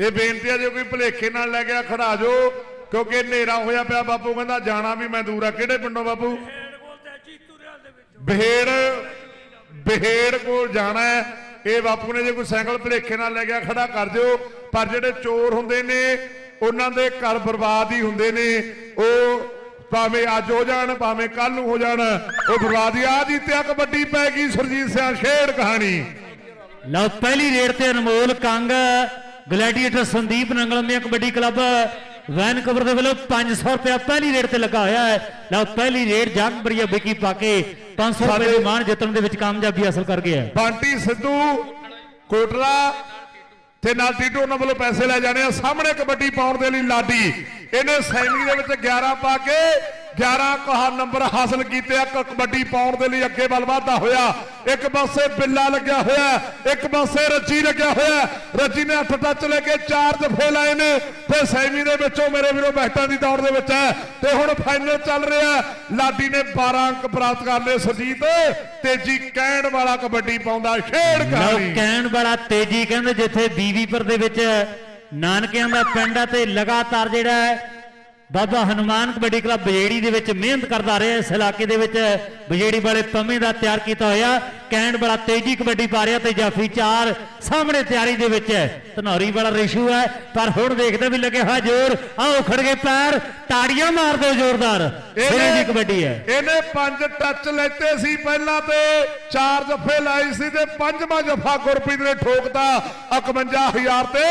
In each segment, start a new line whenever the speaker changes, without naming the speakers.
ਇਹ ਬੇਨਤੀ ਆ ਜੇ ਕੋਈ ਭਲੇਖੇ ਨਾਲ ਲੈ ਗਿਆ ਖੜਾ ਜੋ ਕਿਉਂਕਿ ਹਨੇਰਾ ਹੋਇਆ ਪਿਆ ਬਾਪੂ, ਕਹਿੰਦਾ ਜਾਣਾ ਵੀ ਮੈਂ ਦੂਰ ਆ। ਕਿਹੜੇ ਪਿੰਡੋਂ ਬਾਪੂ? ਬਹੇੜ ਬਹੇੜ ਕੋਲ ਜਾਣਾ ਹੈ। ਇਹ ਬਾਪੂ ਨੇ ਜੇ ਕੋਈ ਸਾਈਕਲ ਭਲੇਖੇ ਨਾਲ ਲੈ ਗਿਆ ਖੜਾ ਕਰ ਦਿਓ। ਪਰ ਜਿਹੜੇ ਚੋਰ ਹੁੰਦੇ ਨੇ, ਉਹਨਾਂ ਦੇ ਘਰ ਬਰਬਾਦ ਹੀ ਹੁੰਦੇ ਨੇ। ਉਹ ਭਾਵੇਂ ਅੱਜ ਹੋ ਜਾਣ, ਭਾਵੇਂ ਕੱਲ ਨੂੰ ਹੋ ਜਾਣ, ਉਹ ਬਰਬਾਦੀ ਆ। ਜਿੱਤਿਆ ਕਬੱਡੀ ਪੈ ਗਈ ਸੁਰਜੀਤ ਸਿੰਘ ਸ਼ੇਰ ਕਹਾਣੀ।
ਲਓ, ਪਹਿਲੀ ਰੇਡ ਤੇ Anmol Kang Gladiator Sandeep Nangalmia kabaddi club Vancouver ਦੇ ਵੱਲੋਂ 500 ਰੁਪਏ ਪਹਿਲੀ ਰੇਡ ਤੇ ਲੱਗਾ ਹੋਇਆ ਹੈ। ਲਓ ਪਹਿਲੀ ਰੇਡ ਜੰਗਬਰੀਆ ਵਿਕੀ ਪਾ ਕੇ 500 ਰੁਪਏ ਦੀ ਮਾਣ ਜਿੱਤਣ ਦੇ ਵਿੱਚ ਕਾਮਯਾਬੀ ਹਾਸਲ ਕਰ ਗਿਆ ਹੈ।
ਬੰਟੀ ਸਿੱਧੂ ਕੋਟਲਾ ਤੇ ਨਾਲ ਟੀਟੂ ਉਹਨਾਂ ਵੱਲੋਂ ਪੈਸੇ ਲੈ ਜਾਣੇ ਆ। ਸਾਹਮਣੇ ਕਬੱਡੀ ਪਾਉਣ ਦੇ ਲਈ ਲਾਡੀ। ਇਹਨੇ ਸੈਮੀ ਦੇ ਵਿੱਚ 11 ਪਾ ਕੇ 11 ਕਹਾ ਨੰਬਰ ਹਾਸਲ ਕੀਤੇ ਆ ਕਬੱਡੀ ਪਾਉਣ ਦੇ ਲਈ ਅੱਗੇ ਵੱਲ ਵਧਦਾ ਹੋਇਆ। ਇੱਕ ਪਾਸੇ ਬਿੱਲਾ ਲੱਗਿਆ ਹੋਇਆ ਇੱਕ ਪਾਸੇ ਰੱਜੀ ਲੱਗਿਆ ਹੋਇਆ ਰੱਜੀ ਨੇ 8 ਟੱਚ ਲੈ ਕੇ ਚਾਰ ਜਫੇ ਲਾਏ ਨੇ। ਤੇ ਸੈਮੀ ਦੇ ਵਿੱਚੋਂ ਮੇਰੇ ਵੀਰੋ ਬੈਟਾਂ ਦੀ ਦੌੜ ਦੇ ਵਿੱਚ ਹੈ। ਤੇ ਹੁਣ ਫਾਈਨਲ ਚੱਲ ਰਿਹਾ। ਲਾਡੀ ਨੇ 12 ਅੰਕ ਪ੍ਰਾਪਤ ਕਰ ਲਏ। ਸੁਰਜੀਤ ਤੇਜੀ ਕਹਿਣ ਵਾਲਾ ਕਬੱਡੀ ਪਾਉਂਦਾ ਖੇਡ
ਲਓ
ਕਹਾਣੀ।
ਕਹਿਣ ਵਾਲਾ ਤੇਜੀ ਕਹਿੰਦੇ ਜਿੱਥੇ ਬੀਵੀਪੁਰ ਦੇ ਵਿੱਚ ਨਾਨਕਿਆਂ ਦਾ ਪਿੰਡ ਹੈ ਤੇ ਲਗਾਤਾਰ ਜਿਹੜਾ ਹੈ ਬਾਬਾ ਹਨੂਮਾਨ ਕਬੱਡੀ ਕਲੱਬ ਬਜੇੜੀ ਦੇ ਵਿੱਚ ਮਿਹਨਤ ਕਰਦਾ ਰਿਹਾ ਇਸ ਇਲਾਕੇ ਦੇ ਵਿੱਚ ਬਜੇੜੀ ਵਾਲੇ ਪੰਮੇ ਦਾ ਤਿਆਰ ਕੀਤਾ ਹੋਇਆ। ਕਹਿਣ ਵਾਲਾ ਤੇਜੀ ਕਬੱਡੀ ਪਾ ਰਿਹਾ ਤੇ ਜਾਫੀ ਚਾਰ ਸਾਹਮਣੇ ਤਿਆਰੀ ਦੇ ਵਿੱਚ ਹੈ। ਧਨੌਰੀ ਵਾਲਾ ਰਿਸ਼ੂ ਹੈ ਪਰ ਹੁਣ ਦੇਖਦੇ ਵੀ ਲੱਗੇ ਹਾਂ ਜ਼ੋਰ। ਆਓ ਖੜ ਗਏ ਪੈਰ ਤਾੜੀਆਂ ਮਾਰ ਦਿਓ ਜ਼ੋਰਦਾਰ। ਸਿਰੇ ਦੀ ਕਬੱਡੀ ਹੈ।
ਇਹਨੇ ਪੰਜ ਟੱਚ ਲੈਤੇ ਸੀ ਪਹਿਲਾਂ ਤੇ ਚਾਰ ਜੱਫੇ ਲਾਈ ਸੀ ਤੇ ਪੰਜਵਾਂ ਜੱਫਾ ਗੁਰਪ੍ਰੀਤ ਨੇ ਠੋਕਤਾ। 51000 ਤੇ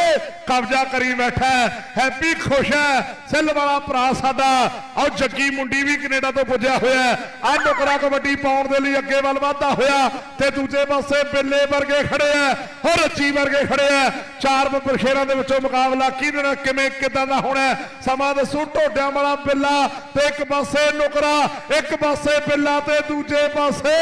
ਕਬਜ਼ਾ ਕਰੀ ਬੈਠਾ। ਹੈਪੀ ਖੁਸ਼ ਹੈ। ਸਿੱਲ ਵਾਲਾ ਭਰਾ ਸਾਡਾ। ਆਹ ਜੱਗੀ ਮੁੰਡੀ ਵੀ ਕੈਨੇਡਾ ਤੋਂ ਪੁੱਜਿਆ ਹੋਇਆ ਆ ਨੁਕਰਾ ਕਬੱਡੀ ਪਾਉਣ ਦੇ ਲਈ ਅੱਗੇ ਵੱਲ ਵਧਦਾ ਹੋਇਆ। ਤੇ ਦੂਜੇ ਪਾਸੇ ਬਿੱਲੇ ਵਰਗੇ ਖੜੇ ਆ, ਹੋਰ ਰੱਚੀ ਵਰਗੇ ਖੜੇ ਆ। ਚਾਰ ਬਰਸ਼ੇਰਾਂ ਦੇ ਵਿੱਚੋਂ ਮੁਕਾਬਲਾ ਕਿਹਦੇ ਨਾਲ, ਕਿਵੇਂ, ਕਿਦਾਂ ਦਾ ਹੋਣਾ ਸਮਾਂ ਦੱਸੂ, ਢੋਡਿਆਂ ਵਾਲਾ ਬਿੱਲਾ ਤੇ ਇੱਕ ਪਾਸੇ ਨੁਕਰਾ, ਇੱਕ ਪਾਸੇ ਬਿੱਲਾ ਤੇ ਦੂਜੇ ਪਾਸੇ।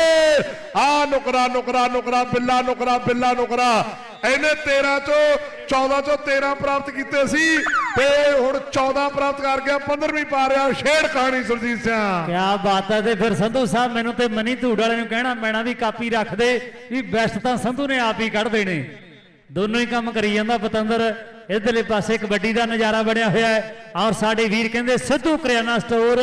ਆ ਨੁਕਰਾ ਨੁਕਰਾ ਨੁਕਰਾ, ਬਿੱਲਾ ਨੁਕਰਾ ਬਿੱਲਾ, ਨੁਕਰਾ। ਇਹਨੇ 13 ਚੋਂ 14 ਚੋਂ 13 ਪ੍ਰਾਪਤ ਕੀਤੇ ਸੀ ਤੇ ਹੁਣ 14 ਪ੍ਰਾਪਤ ਕਰ ਗਿਆ 15ਵੀਂ ਪਾ ਰਿਹਾ ਛੇੜ ਕਹਾਣੀ ਸੁਰਜੀਤ ਸਿੰਘ
ਕਿਆ ਬਾਤ ਹੈ ਤੇ ਫਿਰ ਸੰਧੂ ਸਾਹਿਬ ਮੈਨੂੰ ਤੇ ਮਨੀ ਧੂੜ ਵਾਲੇ ਨੂੰ ਕਹਿਣਾ ਪੈਣਾ ਵੀ ਕਾਪੀ ਰੱਖ ਦੇ, ਵੀ ਬੈਸਟ ਤਾਂ ਸੰਧੂ ਨੇ ਆਪ ਹੀ ਕੱਢ ਦੇਣੇ। ਦੋਨੋਂ ਹੀ ਕੰਮ ਕਰੀ ਜਾਂਦਾ ਪਤੰਦਰ। ਇਧਰਲੇ ਪਾਸੇ ਕਬੱਡੀ ਦਾ ਨਜ਼ਾਰਾ ਬਣਿਆ ਹੋਇਆ ਹੈ ਔਰ ਸਾਡੇ ਵੀਰ ਕਹਿੰਦੇ, ਸਿੱਧੂ ਕਰਿਆਨਾ ਸਟੋਰ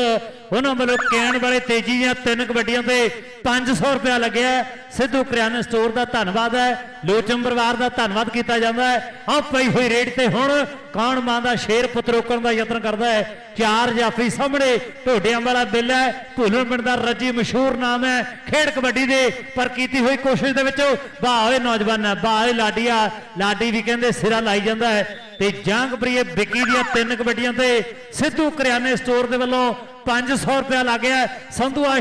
ਉਹਨਾਂ ਵੱਲੋਂ ਕਹਿਣ ਵਾਲੇ ਤੇਜੀ ਦੀਆਂ ਤਿੰਨ ਕਬੱਡੀਆਂ ਤੇ 500 ਰੁਪਇਆ ਲੱਗਿਆ ਸਿੱਧੂ ਕਰਿਆਨਾ ਸਟੋਰ ਦਾ ਧੰਨਵਾਦ ਹੈ। ਲੋਚਮ ਪਰਿਵਾਰ ਦਾ ਧੰਨਵਾਦ ਕੀਤਾ ਜਾਂਦਾ ਹੈ। ਆਹ ਪਈ ਹੋਈ ਰੇਟ ਤੇ ਹੁਣ ਕੌਣ ਮਾਂ ਦਾ ਸ਼ੇਰ ਪੁੱਤ ਰੋਕਣ ਦਾ ਯਤਨ ਕਰਦਾ ਹੈ? ਚਾਰ ਜਾਫੀ ਸਾਹਮਣੇ ਢੋਡਿਆਂ ਵਾਲਾ ਬਿੱਲ ਹੈ। ਭੁੱਲਣ ਪਿੰਡ ਦਾ ਰੱਜੀ ਮਸ਼ਹੂਰ ਨਾਮ ਹੈ। ਖੇਡ ਕਬੱਡੀ ਦੇ ਪਰ ਕੀਤੀ ਹੋਈ ਕੋਸ਼ਿਸ਼ ਦੇ ਵਿੱਚ, ਵਾਹ ਓਏ ਨੌਜਵਾਨ, ਵਾਹ ਓਏ ਲਾਡੀਆ। ਲਾਡੀ ਵੀ ਕਹਿੰਦੇ, ਸਿਰਾ ਲਾਈ ਜਾਂਦਾ ਹੈ। ਤੇ ਜੰਗਪ੍ਰੀਏ ਵਿੱਕੀ ਦੀਆਂ ਤਿੰਨ ਕਬੱਡੀਆਂ ਤੇ ਸਿੱਧੂ ਕਰਿਆਨੇ ਸਟੋਰ ਦੇ ਵੱਲੋਂ 500 ਰੁਪਇਆ ਲੱਗਿਆ ਸੰਧੂ ਆ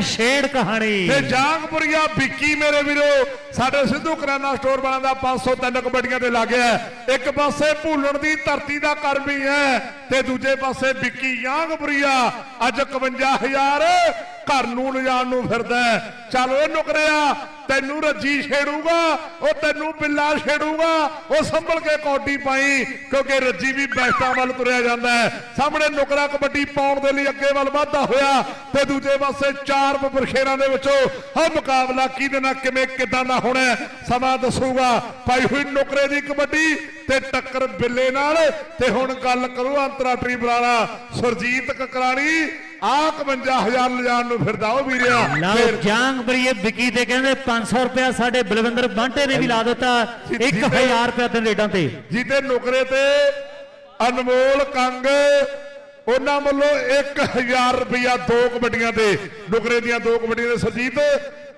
ਕਹਾਣੀ
ਤੇ ਜਾਗਪੁਰੀਆ ਵਿੱਕੀ ਮੇਰੇ ਵੀਰੋ, ਸਾਡੇ ਸਿੱਧੂ ਕਰਿਆਨਾ ਸਟੋਰ ਵਾਲਿਆਂ ਦਾ 503 ਕਬੱਡੀਆਂ ਤੇ ਲੱਗਿਆ ਹੈ। ਇੱਕ ਪਾਸੇ ਭੁੱਲਣ ਦੀ ਧਰਤੀ ਦਾ ਕਰ ਵੀ ਹੈ ਤੇ ਦੂਜੇ ਪਾਸੇ ਵਿੱਕੀ ਜਾਂਗਪੁਰੀਆ ਅੱਜ 51000 ਘਰ ਨੂੰ ਲਿਜਾਣ ਨੂੰ ਫਿਰਦਾ ਹੈ। ਚੱਲ ਓਏ ਨੁਕਰਿਆ ਤੈਨੂੰ ਰੱਜੀ ਛੇੜੂਗਾ, ਉਹ ਤੈਨੂੰ ਬਿੱਲਾ ਛੇੜੂਗਾ, ਉਹ ਸੰਭਲ ਕੇ ਕੌਡੀ ਪਾਈ, ਕਿਉਂਕਿ ਰੱਜੀ ਵੀ ਬੈਸਟਾਂ ਵੱਲ ਤੁਰਿਆ ਜਾਂਦਾ ਹੈ। ਸਾਹਮਣੇ ਨੁਕਰਾ ਕਬੱਡੀ ਪਾਉਣ ਦੇ ਲਈ ਅੱਗੇ ਵੱਲ ਵਧਦਾ ਹੋਇਆ ਤੇ ਦੂਜੇ ਪਾਸੇ ਚਾਰ ਬਰਸ਼ੇਰਾਂ ਦੇ ਵਿੱਚੋਂ ਹਾਂ ਮੁਕਾਬਲਾ ਕਿਹਦੇ ਨਾਲ, ਕਿਵੇਂ, ਕਿਦਾਂ ਦਾ ਹੋਣਾ ਸਮਾਂ ਦੱਸੂਗਾ। ਪਾਈ ਹੋਈ ਨੁਕਰੇ ਦੀ ਕਬੱਡੀ ਤੇ ਟੱਕਰ ਬਿੱਲੇ ਨਾਲ। ਤੇ ਹੁਣ ਗੱਲ ਕਰੋ ਅੰਤਰਰਾਸ਼ਟਰੀ ਬੁਲਾਰਾ, ਸੁਰਜੀਤ ਕਕਰਾਣੀ ਆ 51000 ਲਿਜਾਣ ਨੂੰ ਫਿਰਦਾ ਉਹ ਵੀਰਿਆ
ਲਓ
ਫਿਰ
ਜੰਗਪ੍ਰੀਏ ਵਿੱਕੀ ਤੇ ਕਹਿੰਦੇ 500 ਰੁਪਇਆ ਸਾਡੇ ਬਲਵਿੰਦਰ ਬਾਂਟੇ ਨੇ ਵੀ ਲਾ ਦਿੱਤਾ
ਜੀ, ਜੀ,
1000 ਰੁਪਇਆ ਤੇ ਰੇਡਾਂ ਤੇ।
ਜਿਹਦੇ ਨੁਕਰੇ ਤੇ ਅਨਮੋਲ ਕੰਗ ਉਹਨਾਂ ਵੱਲੋਂ 1000 ਰੁਪਇਆ ਦੋ ਕਬੱਡੀਆਂ ਤੇ ਨੁਕਰੇ ਦੀਆਂ ਦੋ ਕਬੱਡੀਆਂ ਦੇ ਸਰਜੀਤ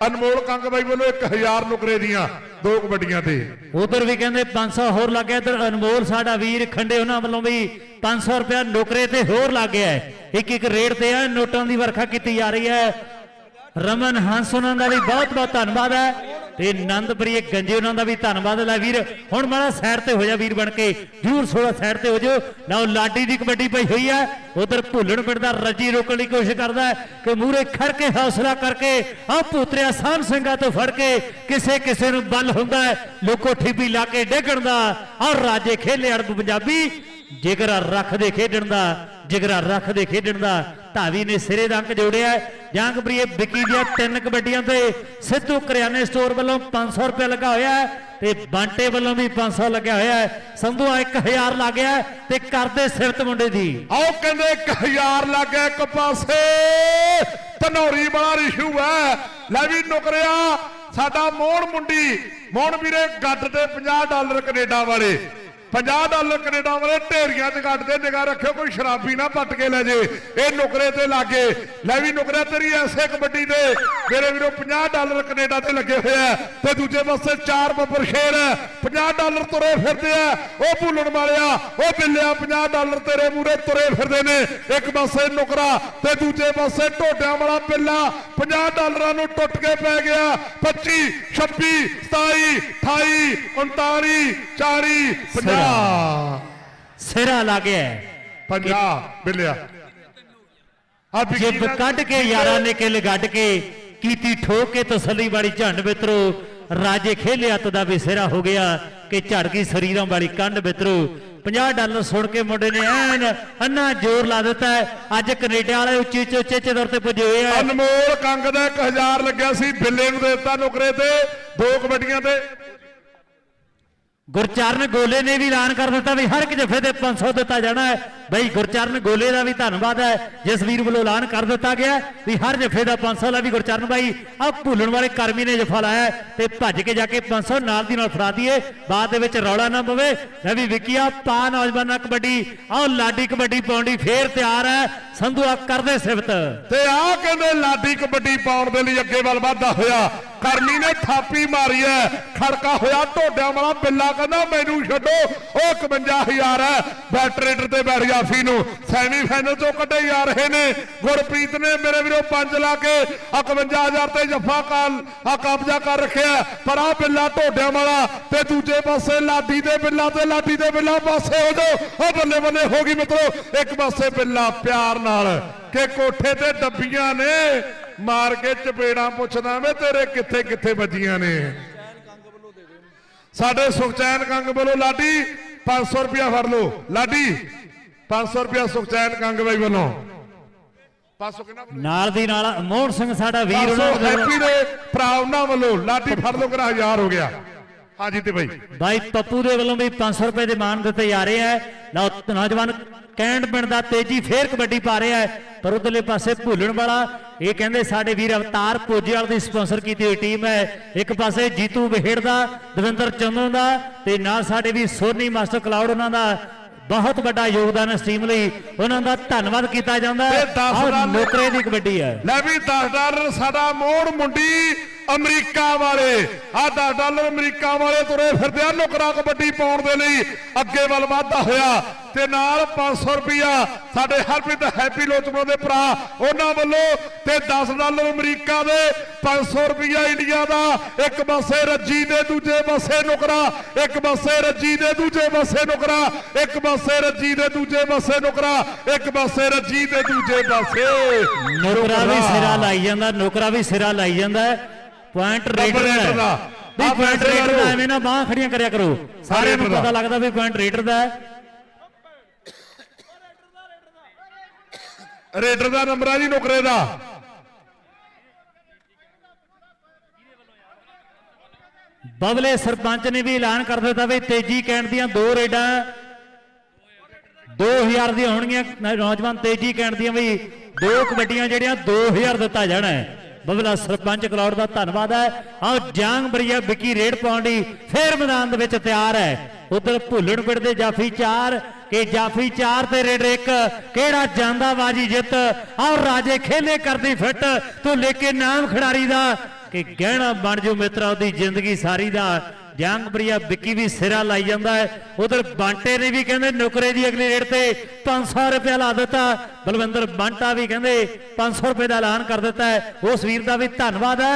ਅਨਮੋਲ ਕੰਗ ਬਾਈ ਵੱਲੋਂ 1000 ਨੁਕਰੇ ਦੀਆਂ ਦੋ ਕਬੱਡੀਆਂ ਤੇ।
ਉਧਰ ਵੀ ਕਹਿੰਦੇ 500 ਹੋਰ ਲੱਗ ਗਿਆ, ਇਧਰ ਅਨਮੋਲ, ਸਾਡਾ ਵੀਰ ਖੰਡੇ ਉਹਨਾਂ ਵੱਲੋਂ ਵੀ 500 ਰੁਪਇਆ ਨੌਕਰੇ ਤੇ ਹੋਰ ਲੱਗ ਗਿਆ ਇੱਕ ਇੱਕ ਰੇਟ ਤੇ ਆ, ਨੋਟਾਂ ਦੀ ਵਰਖਾ ਕੀਤੀ ਜਾ ਰਹੀ ਹੈ। ਰਮਨ ਹੰਸ ਉਹਨਾਂ ਦਾ ਵੀ ਬਹੁਤ ਬਹੁਤ ਧੰਨਵਾਦ ਹੈ। ਤੇ ਨੰਦਪ੍ਰੀਏ ਗੰਜੇ ਉਹਨਾਂ ਦਾ ਵੀ ਧੰਨਵਾਦ ਲੈ ਵੀਰ। ਹੁਣ ਮਾੜਾ ਸਾਈਡ ਤੇ ਹੋ ਜਾ ਵੀਰ ਬਣ ਕੇ। ਜੂਰ ਸੋੜਾ ਸਾਈਡ ਤੇ ਹੋ ਜਾਓ। ਲਓ, ਲਾਡੀ ਦੀ ਕਬੱਡੀ ਪਈ ਹੋਈ ਹੈ ਉਧਰ ਭੁੱਲਣ ਪਿੰਡ ਦਾ ਰੱਜੀ ਰੋਕਣ ਦੀ ਕੋਸ਼ਿਸ਼ ਕਰਦਾ ਕਿ ਮੂਰੇ ਖੜ ਕੇ ਹੌਸਲਾ ਕਰਕੇ ਆ ਪੁੱਤਰਿਆ ਸਾਨ ਸਿੰਘਾਂ ਤੋਂ ਫੜ ਕੇ ਕਿਸੇ ਕਿਸੇ ਨੂੰ ਬਲ ਹੁੰਦਾ ਲੋਕੋ ਠੀਪੀ ਲਾ ਕੇ ਡੇਗਣ ਦਾ। ਔਰ ਰਾਜੇ ਖੇਲੇ ਅੜਬ ਪੰਜਾਬੀ। ਜਿਗਰਾ ਰੱਖਦੇ ਖੇਡਣ ਦਾ ਜਿਗਰਾ ਰੱਖਦੇ ਖੇਡਣ ਦਾ ਧਾਵੀ ਨੇ ਸਿਰੇ ਦਾ ਅੰਕ ਜੋੜਿਆ ਹੈ। ਵਿੱਕੀ ਦੀਆਂ ਤਿੰਨ ਕਬੱਡੀਆਂ ਤੇ ਸਿੱਧੂ ਕਰਿਆਨੇ ਸਟੋਰ ਵੱਲੋਂ 500 ਰੁਪਏ ਲੱਗਾ ਹੋਇਆ ਤੇ ਬਾਂਟੇ ਵੱਲੋਂ ਵੀ 500 ਲੱਗਿਆ ਹੋਇਆ ਹੈ। 1000 ਲੱਗ ਗਿਆ ਤੇ ਕਰਦੇ ਸਿਫਤ ਮੁੰਡੇ ਦੀ।
ਆਓ ਕਹਿੰਦੇ 1000 ਲੱਗ ਗਿਆ ਇੱਕ ਪਾਸੇ। ਧਨੌਰੀ ਵਾਲਾ ਰਿਸ਼ੂ ਹੈ। ਲੈ ਵੀ ਨੁਕਰਿਆ। ਸਾਡਾ ਮੋਹਣ ਮੁੰਡੀ। ਮੋਹਣ ਵੀਰੇ, ਗੱਡ ਤੇ 50 ਡਾਲਰ ਕੈਨੇਡਾ ਵਾਲੇ। 50 ਡਾਲਰ ਕੈਨੇਡਾ ਵਾਲੇ ਢੇਰੀਆਂ 'ਚ ਗੱਡ ਤੇ ਨਿਗਾਹ ਰੱਖਿਓ, ਕੋਈ ਸ਼ਰਾਬੀ ਨਾ ਪੱਟ ਕੇ ਲੈ ਜੇ। ਇਹ ਨੁਕਰੇ ਤੇ ਲਾਗੇ। ਲੈ ਵੀ ਨੁਕਰਿਆ ਤੇਰੀ ਐਸੇ ਕਬੱਡੀ ਦੇ। ਮੇਰੇ ਵੀਰੋ 50 ਡਾਲਰ ਕੈਨੇਡਾ ਤੇ ਲੱਗੇ ਹੋਏ ਤੇ ਦੂਜੇ ਪਾਸੇ ਚਾਰ ਬੱਬਰ ਸ਼ੇਰ 50 ਡਾਲਰ ਤੁਰੇ ਫਿਰਦੇ ਆ। ਉਹ ਭੁੱਲਣ ਵਾਲਿਆ, ਉਹ ਬਿੱਲਿਆ 50 ਡਾਲਰ ਤੇਰੇ ਮੂਰੇ ਤੁਰੇ ਫਿਰਦੇ ਨੇ। ਇੱਕ ਪਾਸੇ ਨੁਕਰਾ ਤੇ ਦੂਜੇ ਪਾਸੇ ਢੋਡਿਆਂ ਵਾਲਾ ਬਿੱਲਾ। 50 ਡਾਲਰਾਂ ਨੂੰ ਟੁੱਟ ਕੇ ਪੈ ਗਿਆ। 25 26 27 28 39 40 50
ਸਿਰਾ ਲੱਗ ਗਿਆ ਹੈ।
50 ਬਿੱਲਿਆ। ਆ
ਜਿੱਬ ਕੱਢ ਕੇ ਯਾਰਾਂ ਨੇ ਕਿੱਲ ਗੱਡ ਕੇ ਕੀਤੀ ਠੋਕ ਕੇ ਤਸੱਲੀ ਵਾਲੀ ਝੰਡ ਮਿੱਤਰੋ ਰਾਜੇ ਖੇਲਿਆ ਦਾ ਵੀ ਸਿਰਾ ਹੋ ਗਿਆ ਕਿ ਝੜ ਗਈ ਸਰੀਰਾਂ ਵਾਲੀ ਕੰਡ ਮਿੱਤਰੋ। 50 ਡਾਲਰ ਸੁਣ ਕੇ ਮੁੰਡੇ ਨੇ ਐਨ ਅੰਨਾ ਜ਼ੋਰ ਲਾ ਦਿੱਤਾ। ਅੱਜ ਕੈਨੇਡਾ ਵਾਲੇ ਉੱਚੀ ਉੱਚੇ ਉੱਚੇ ਦਰ ਤੇ ਪੁੱਜੇ ਹੋਏ ਆ।
ਅਨਮੋਲ ਕੰਗ ਦਾ 1000 ਲੱਗਿਆ ਸੀ ਬਿੱਲੇ ਨੂੰ ਦੇ ਦਿੱਤਾ ਨੁਕਰੇ ਤੇ ਦੋ ਕਬੱਡੀਆਂ ਤੇ।
ਗੁਰਚਰਨ ਗੋਲੇ ਨੇ ਵੀ ਐਲਾਨ ਕਰ ਦਿੱਤਾ ਵੀ ਹਰ ਇੱਕ ਜਫੇ ਤੇ 500 ਦਿੱਤਾ ਜਾਣਾ ਹੈ। ਬਈ ਗੁਰਚਰਨ ਗੋਲੇ ਦਾ ਵੀ ਧੰਨਵਾਦ ਹੈ। ਜਿਸ ਵੀਰ ਵੱਲੋਂ ਐਲਾਨ ਕਰ ਦਿੱਤਾ ਗਿਆ ਵੀ ਹਰ ਜਫੇ ਦਾ 500 ਲਾ ਵੀ ਗੁਰਚਰਨ ਬਾਈ ਆ ਭੁੱਲਣ ਵਾਲੇ ਕਰਮੀ ਨੇ ਜਫਾ ਲਾਇਆ ਤੇ ਭੱਜ ਕੇ ਜਾ ਕੇ 500 ਨਾਲ ਦੀ ਨਾਲ ਫੜਾ ਦਈਏ। ਬਾਅਦ ਦੇ ਵਿੱਚ ਰੌਲਾ ਨਾ ਪਵੇ। ਰਵੀ ਵਿਕੀਆ ਪਾ ਨੌਜਵਾਨਾਂ ਕਬੱਡੀ ਆਓ ਲਾਡੀ ਕਬੱਡੀ ਪਾਉਣ ਦੀ ਫੇਰ ਤਿਆਰ ਹੈ। ਸੰਧੂ ਆ ਕਰਦੇ ਸਿਫਤ।
ਤੇ ਆ ਕਹਿੰਦੇ ਲਾਡੀ ਕਬੱਡੀ ਪਾਉਣ ਦੇ ਲਈ ਅੱਗੇ ਵੱਲ ਵਧਦਾ ਹੋਇਆ। ਕਰਮੀ ਨੇ, ਥਾਪੀ ਮਾਰੀ ਐ। ਖੜਕਾ ਹੋਇਆ, ਢੋਡਿਆਂ ਵਾਲਾ ਬਿੱਲਾ ਕਹਿੰਦਾ, ਮੈਨੂੰ ਛੱਡੋ, ਉਹ 51000 ਹੈ ਬੈਟਰੇਟਰ ਤੇ ਬੈਠ ਗਿਆ ਫੀ ਨੂੰ। ਸੈਮੀ ਫਾਈਨਲ ਕੱਢੇ ਜਾ ਰਹੇ ਨੇ। ਗੁਰਪ੍ਰੀਤ ਨੇ ਮੇਰੇ ਵੀਰੋ 5 ਲਾ ਕੇ 51000 ਤੇ ਜੱਫਾ ਕਾਲ, ਆ ਕਬਜ਼ਾ ਕਰ ਰੱਖਿਆ ਪਰ ਆ ਬਿੱਲਾ ਢੋਡਿਆਂ ਵਾਲਾ ਤੇ ਦੂਜੇ ਪਾਸੇ ਲਾਡੀ ਦੇ ਬਿੱਲਾ ਤੇ ਲਾਡੀ ਦੇ ਬਿੱਲਾ ਪਾਸੇ ਹੋ ਜਾਓ। ਉਹ ਬੱਲੇ ਬੱਲੇ ਹੋ ਗਈ ਮਿੱਤਰੋ। ਇੱਕ ਪਾਸੇ ਬਿੱਲਾ ਪਿਆਰ ਨਾਲ ਕਿ ਕੋਠੇ ਤੇ ਡੱਬੀਆਂ ਨੇ ਮਾਰ ਕੇ ਚਪੇੜਾਂ ਪੁੱਛਦਾ ਵੇ ਤੇਰੇ ਕਿੱਥੇ ਕਿੱਥੇ ਵੱਜੀਆਂ ਨੇ। ਸਾਡੇ ਸੁਖਚੈਨ ਕੰਗ ਵੱਲੋਂ ਲਾਡੀ 500 ਰੁਪਿਆ ਫੜ ਲਓ। ਲਾਡੀ 500 ਰੁਪਿਆ ਸੁਖਚੈਨ ਕੰਗ ਬਾਈ ਵੱਲੋਂ। 500 ਕਿੰਨਾ
ਨਾਲ ਦੀ ਨਾਲ ਮੋਹਨ ਸਿੰਘ ਸਾਡਾ ਵੀਰ
500
ਉਹਨਾਂ ਦੇ
ਹੈਪੀ ਦੇ ਭਰਾ ਉਹਨਾਂ ਵੱਲੋਂ। ਲਾਡੀ ਫੜ ਲਓ ਕਰਾ 1000 ਹੋ ਗਿਆ। ਹਾਂਜੀ ਤੇ ਬਾਈ।
ਬਾਈ ਪੱਪੂ ਦੇ ਵੱਲੋਂ ਵੀ 500 ਰੁਪਏ ਦੇ ਮਾਨ ਦਿੱਤੇ ਜਾ ਰਹੇ ਲਓ ਨੌਜਵਾਨ ਕੈਂਡ ਪਿੰਡ ਦਾ ਤੇਜੀ ਫੇਰ ਕਬੱਡੀ ਪਾ ਰਿਹਾ ਹੈ। ਪਰ ਉਧਰਲੇ ਪਾਸੇ ਭੁੱਲਣ ਵਾਲਾ ਇਹ ਕਹਿੰਦੇ ਸਾਡੇ ਵੀਰ ਅਵਤਾਰ ਪੋਜੇਵਾਲ ਦੀ ਸਪਾਂਸਰ ਕੀਤੀ ਹੋਈ ਟੀਮ ਹੈ। ਇੱਕ ਪਾਸੇ ਜੀਤੂ ਬਹਿੜ ਦਾ ਦਵਿੰਦਰ ਚੰਦਨ ਦਾ ਤੇ ਨਾਲ ਸਾਡੇ ਵੀ ਸੋਨੀ ਮਾਸਟਰ ਕਲਾਉਡ ਉਹਨਾਂ ਦਾ ਬਹੁਤ ਵੱਡਾ ਯੋਗਦਾਨ ਹੈ ਇਸ ਟੀਮ ਲਈ। ਉਹਨਾਂ ਦਾ ਧੰਨਵਾਦ ਕੀਤਾ ਜਾਂਦਾ। ਹੈ
ਡਾਲਰ-
ਨੌਕਰੇ ਦੀ ਕਬੱਡੀ ਹੈ।
ਲੈ ਵੀ 10 ਡਾਲਰ ਸਾਡਾ ਮੋੜ ਮੁੰਡੀ ਅਮਰੀਕਾ ਵਾਲੇ ਆ 10 ਡਾਲਰ ਅਮਰੀਕਾ ਵਾਲੇ ਤੁਰੇ ਫਿਰਦੇ ਆ ਨੁਕਰਾ ਕਬੱਡੀ ਪਾਉਣ ਦੇ ਲਈ। ਅੱਗੇ ਵੱਲ ਵਧਦਾ ਹੋਇਆ ਤੇ ਨਾਲ 500 ਰੁਪਿਆ ਸਾਡੇ ਹਰਪ੍ਰੀਤ ਹੈਪੀ ਲੋਚਮੋ ਦੇ ਭਰਾ, ਉਹਨਾਂ ਵੱਲੋਂ ਤੇ 10 ਡਾਲਰ ਅਮਰੀਕਾ ਦੇ 500 ਰੁਪਿਆ ਇੰਡੀਆ ਦਾ, ਇੱਕ ਪਾਸੇ ਰੱਜੀ ਦੇ ਦੂਜੇ ਪਾਸੇ ਨੁਕਰਾ, ਇੱਕ ਪਾਸੇ ਰੱਜੀ ਦੇ ਦੂਜੇ ਪਾਸੇ ਨੁਕਰਾ, ਇੱਕ ਪਾਸੇ ਰੱਜੀ ਦੇ ਦੂਜੇ ਪਾਸੇ ਨੁਕਰਾ, ਇੱਕ ਪਾਸੇ ਰੱਜੀ ਦੇ ਦੂਜੇ ਪਾਸੇ
ਨੌਕਰਾ ਵੀ ਸਿਰਾ ਲਾਈ ਜਾਂਦਾ, ਨੌਕਰਾ ਵੀ ਸਿਰਾ ਲਾਈ ਜਾਂਦਾ। ਪੁਆਇੰਟ ਰੇਟਰ
ਦਾ।
ਵੀ ਪੁਆਇੰਟ ਰੇਟਰ। ਦਾ ਐਵੇਂ ਨਾ ਬਾਹ ਖੜੀਆਂ ਕਰਿਆ ਕਰੋ ਸਾਰਿਆਂ ਨੂੰ। ਪਤਾ ਲੱਗਦਾ ਵੀ ਪੁਆਇੰਟ ਰੇਟਰ ਦਾ ਹੈ
ਰੇਡਰ ਦਾ ਨੰਬਰ ਆ ਜੀ ਨੁਕਰੇ ਦਾ
ਬਬਲੇ ਸਰਪੰਚ ਨੇ ਵੀ ਐਲਾਨ ਕਰ ਦਿੱਤਾ ਵੀ ਤੇਜੀ ਕੈਂਟ ਦੀਆਂ ਦੋ ਰੇਡਾਂ 2000 ਦੀਆਂ ਹੋਣਗੀਆਂ ਨੌਜਵਾਨ ਤੇਜੀ ਕੈਂਟ ਦੀਆਂ ਵੀ ਦੋ ਕਬੱਡੀਆਂ ਜਿਹੜੀਆਂ 2000 ਦਿੱਤਾ ਜਾਣਾ ਹੈ ਬਬਲਾ ਸਰਪੰਚ ਕਲੌੜ ਦਾ ਧੰਨਵਾਦ ਹੈ। ਆਹ ਜਾਂਗ ਬਰੀਆ ਵਿੱਕੀ ਰੇਡ ਪਾਉਣ ਲਈ ਫੇਰ ਮੈਦਾਨ ਦੇ ਵਿੱਚ ਤਿਆਰ ਹੈ। ਉਧਰ ਭੁੱਲਣ ਪਿੰਡ ਦੇ ਜਾਫੀ 4 ਕਿ ਜਾਫੀ 4 ਤੇ ਰੇਡ 1 ਕਿਹੜਾ ਜਾਂਦਾ ਬਾਜੀ ਜਿੱਤ। ਆਹ ਰਾਜੇ ਖੇਲੇ ਕਰਦੀ ਫਿੱਟ। ਤੂੰ ਲੈ ਕੇ ਨਾਮ ਖਿਡਾਰੀ ਦਾ। ਕਿ ਗਹਿਣਾ ਬਣ ਜੋ ਮਿੱਤਰਾ, ਉਹਦੀ ਜ਼ਿੰਦਗੀ ਸਾਰੀ ਦਾ। ਜੰਗ ਬਰੀਆ ਵਿੱਕੀ ਵੀ ਸਿਰਾ ਲਾਈ ਜਾਂਦਾ ਹੈ। ਉਧਰ ਬਾਂਟੇ ਨੇ ਵੀ ਕਹਿੰਦੇ ਨੁਕਰੇ ਦੀ ਅਗਲੀ ਰੇਡ ਤੇ 500 ਰੁਪਏ ਲਾ ਦਿੱਤਾ। ਬਲਵਿੰਦਰ ਬਾਂਟਾ ਵੀ ਕਹਿੰਦੇ 500 ਰੁਪਏ ਦਾ ਐਲਾਨ ਕਰ ਦਿੱਤਾ ਹੈ। ਉਸ ਵੀਰ ਦਾ ਵੀ ਧੰਨਵਾਦ ਹੈ।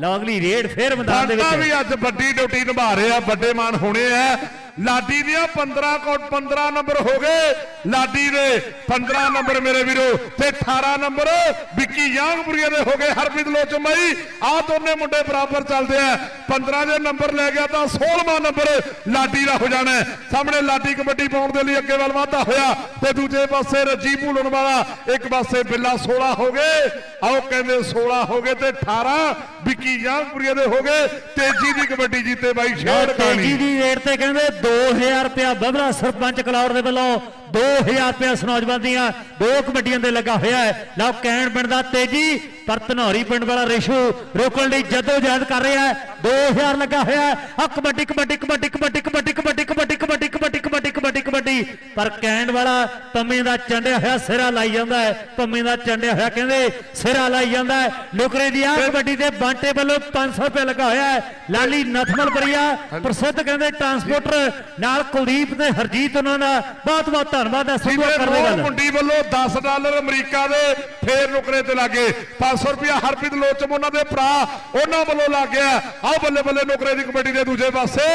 ਲਓ ਅਗਲੀ ਰੇਡ ਫੇਰ ਮੈਦਾਨ ਦੇ
ਬਾਂਟਾ
ਵਿੱਚ।
ਵੀ ਅੱਜ ਵੱਡੀ ਡਿਊਟੀ ਨਿਭਾ ਰਹੇ ਵੱਡੇ ਮਾਨ ਹੋਣੇ ਆ ਲਾਡੀ ਦੀਆਂ 15 ਕੋਟ 15 ਨੰਬਰ ਹੋ ਗਏ। ਲਾਡੀ ਦੇ 15 ਨੰਬਰ ਮੇਰੇ ਵੀਰੋ ਤੇ 18 ਨੰਬਰ ਵਿੱਕੀ ਯਾਂਗਪੁਰੀਆ ਦੇ ਹੋ ਗਏ ਹਰਪ੍ਰੀਤ ਲੋਚਮਈ। ਆ ਦੋਨੇ ਮੁੰਡੇ ਬਰਾਬਰ ਚੱਲਦੇ ਆ। 15 ਦੇ ਨੰਬਰ ਲੈ ਗਿਆ ਤਾਂ 16ਵਾਂ ਨੰਬਰ ਲਾਡੀ ਦਾ ਹੋ ਜਾਣਾ। ਸਾਹਮਣੇ ਲਾਡੀ ਕਬੱਡੀ ਪਾਉਣ ਦੇ ਲਈ ਅੱਗੇ ਵੱਲ ਵਾਧਾ ਹੋਇਆ ਤੇ ਦੂਜੇ ਪਾਸੇ ਰੱਜੀ ਭੂਲਣ ਵਾਲਾ ਇੱਕ ਪਾਸੇ ਬਿੱਲਾ 16 ਹੋ ਗਏ। ਆਓ ਕਹਿੰਦੇ 16 ਹੋ ਗਏ ਤੇ 18 ਵਿੱਕੀ ਯਾਂਗਪੁਰੀਆ ਦੇ ਹੋ ਗਏ। ਤੇਜੀ ਦੀ ਕਬੱਡੀ ਜੀਤੇ ਬਾਈ ਸ਼ੇਰ
ਤੇਜੀ ਦੀ ਰੇਟ ਤੇ ਕਹਿੰਦੇ 2000 ਰੁਪਇਆ ਬਬਲਾ ਸਰਪੰਚ ਕਲੌਰ ਦੇ ਵੱਲੋਂ 2000 ਰੁਪਇਆ ਇਸ ਨੌਜਵਾਨ ਦੀਆਂ ਦੋ ਕਬੱਡੀਆਂ ਦੇ ਲੱਗਾ ਹੋਇਆ ਹੈ ਲਓ ਕੈਣ ਪਿੰਡ ਦਾ ਤੇਜੀ ਪਰ ਧਨੌਰੀ ਪਿੰਡ ਵਾਲਾ ਰਿਸ਼ੂ ਰੋਕਣ ਲਈ ਜੱਦੋ ਜਹਿਦ ਕਰ ਰਿਹਾ ਹੈ 2000 ਲੱਗਾ ਹੋਇਆ ਹੈ ਕਬੱਡੀ ਕਬੱਡੀ ਕਬੱਡੀ ਕਬੱਡੀ ਕਬੱਡੀ ਕਬੱਡੀ ਕਬੱਡੀ ਕਬੱਡੀ ਕਬੱਡੀ ਕਬੱਡੀ ਕਬੱਡੀ ਕਬੱਡੀ ਪਰ ਕੈਂਡ ਵਾਲਾ ਪੰਮੇ ਦਾ ਚੰਡਿਆ ਹੋਇਆ ਸਿਰਾ ਲਾਈ ਜਾਂਦਾ ਹੈ ਪੰਮੇ ਦਾ ਚੰਡਿਆ ਹੋਇਆ ਕਹਿੰਦੇ ਸਿਰਾ ਲਾਈ ਜਾਂਦਾ ਹੈ ਨੁਕਰੇ ਦੀ ਆ ਕਬੱਡੀ ਤੇ ਬਾਂਟੇ ਵੱਲੋਂ 500 ਰੁਪਏ ਲੱਗਾ ਹੋਇਆ ਹੈ ਲਾਲੀ ਨਥਮਲ ਬਰੀਆ ਪ੍ਰਸਿੱਧ ਕਹਿੰਦੇ ਟਰਾਂਸਪੋਰਟਰ ਨਾਲ ਕੁਲਦੀਪ ਤੇ ਹਰਜੀਤ ਉਹਨਾਂ ਦਾ ਬਹੁਤ ਬਹੁਤ ਧੰਨਵਾਦ ਹੈ ਸੰਭੂ
ਜਿਵੇਂ
ਕਰਦੇ ਗੱਲ।
ਮੁੰਡੀ ਵੱਲੋਂ 10 ਡਾਲਰ ਅਮਰੀਕਾ ਦੇ ਫੇਰ ਨੁਕਰੇ ਤੇ ਲੱਗੇ। 500 ਰੁਪਇਆ ਹਰਪ੍ਰੀਤ ਲੋਚਮ ਉਹਨਾਂ ਦੇ ਭਰਾ ਉਹਨਾਂ ਵੱਲੋਂ ਲੱਗ ਗਿਆ। ਆਓ ਬੱਲੇ ਬੱਲੇ ਨੁਕਰੇ ਦੀ ਕਬੱਡੀ ਦੇ ਦੂਜੇ ਪਾਸੇ।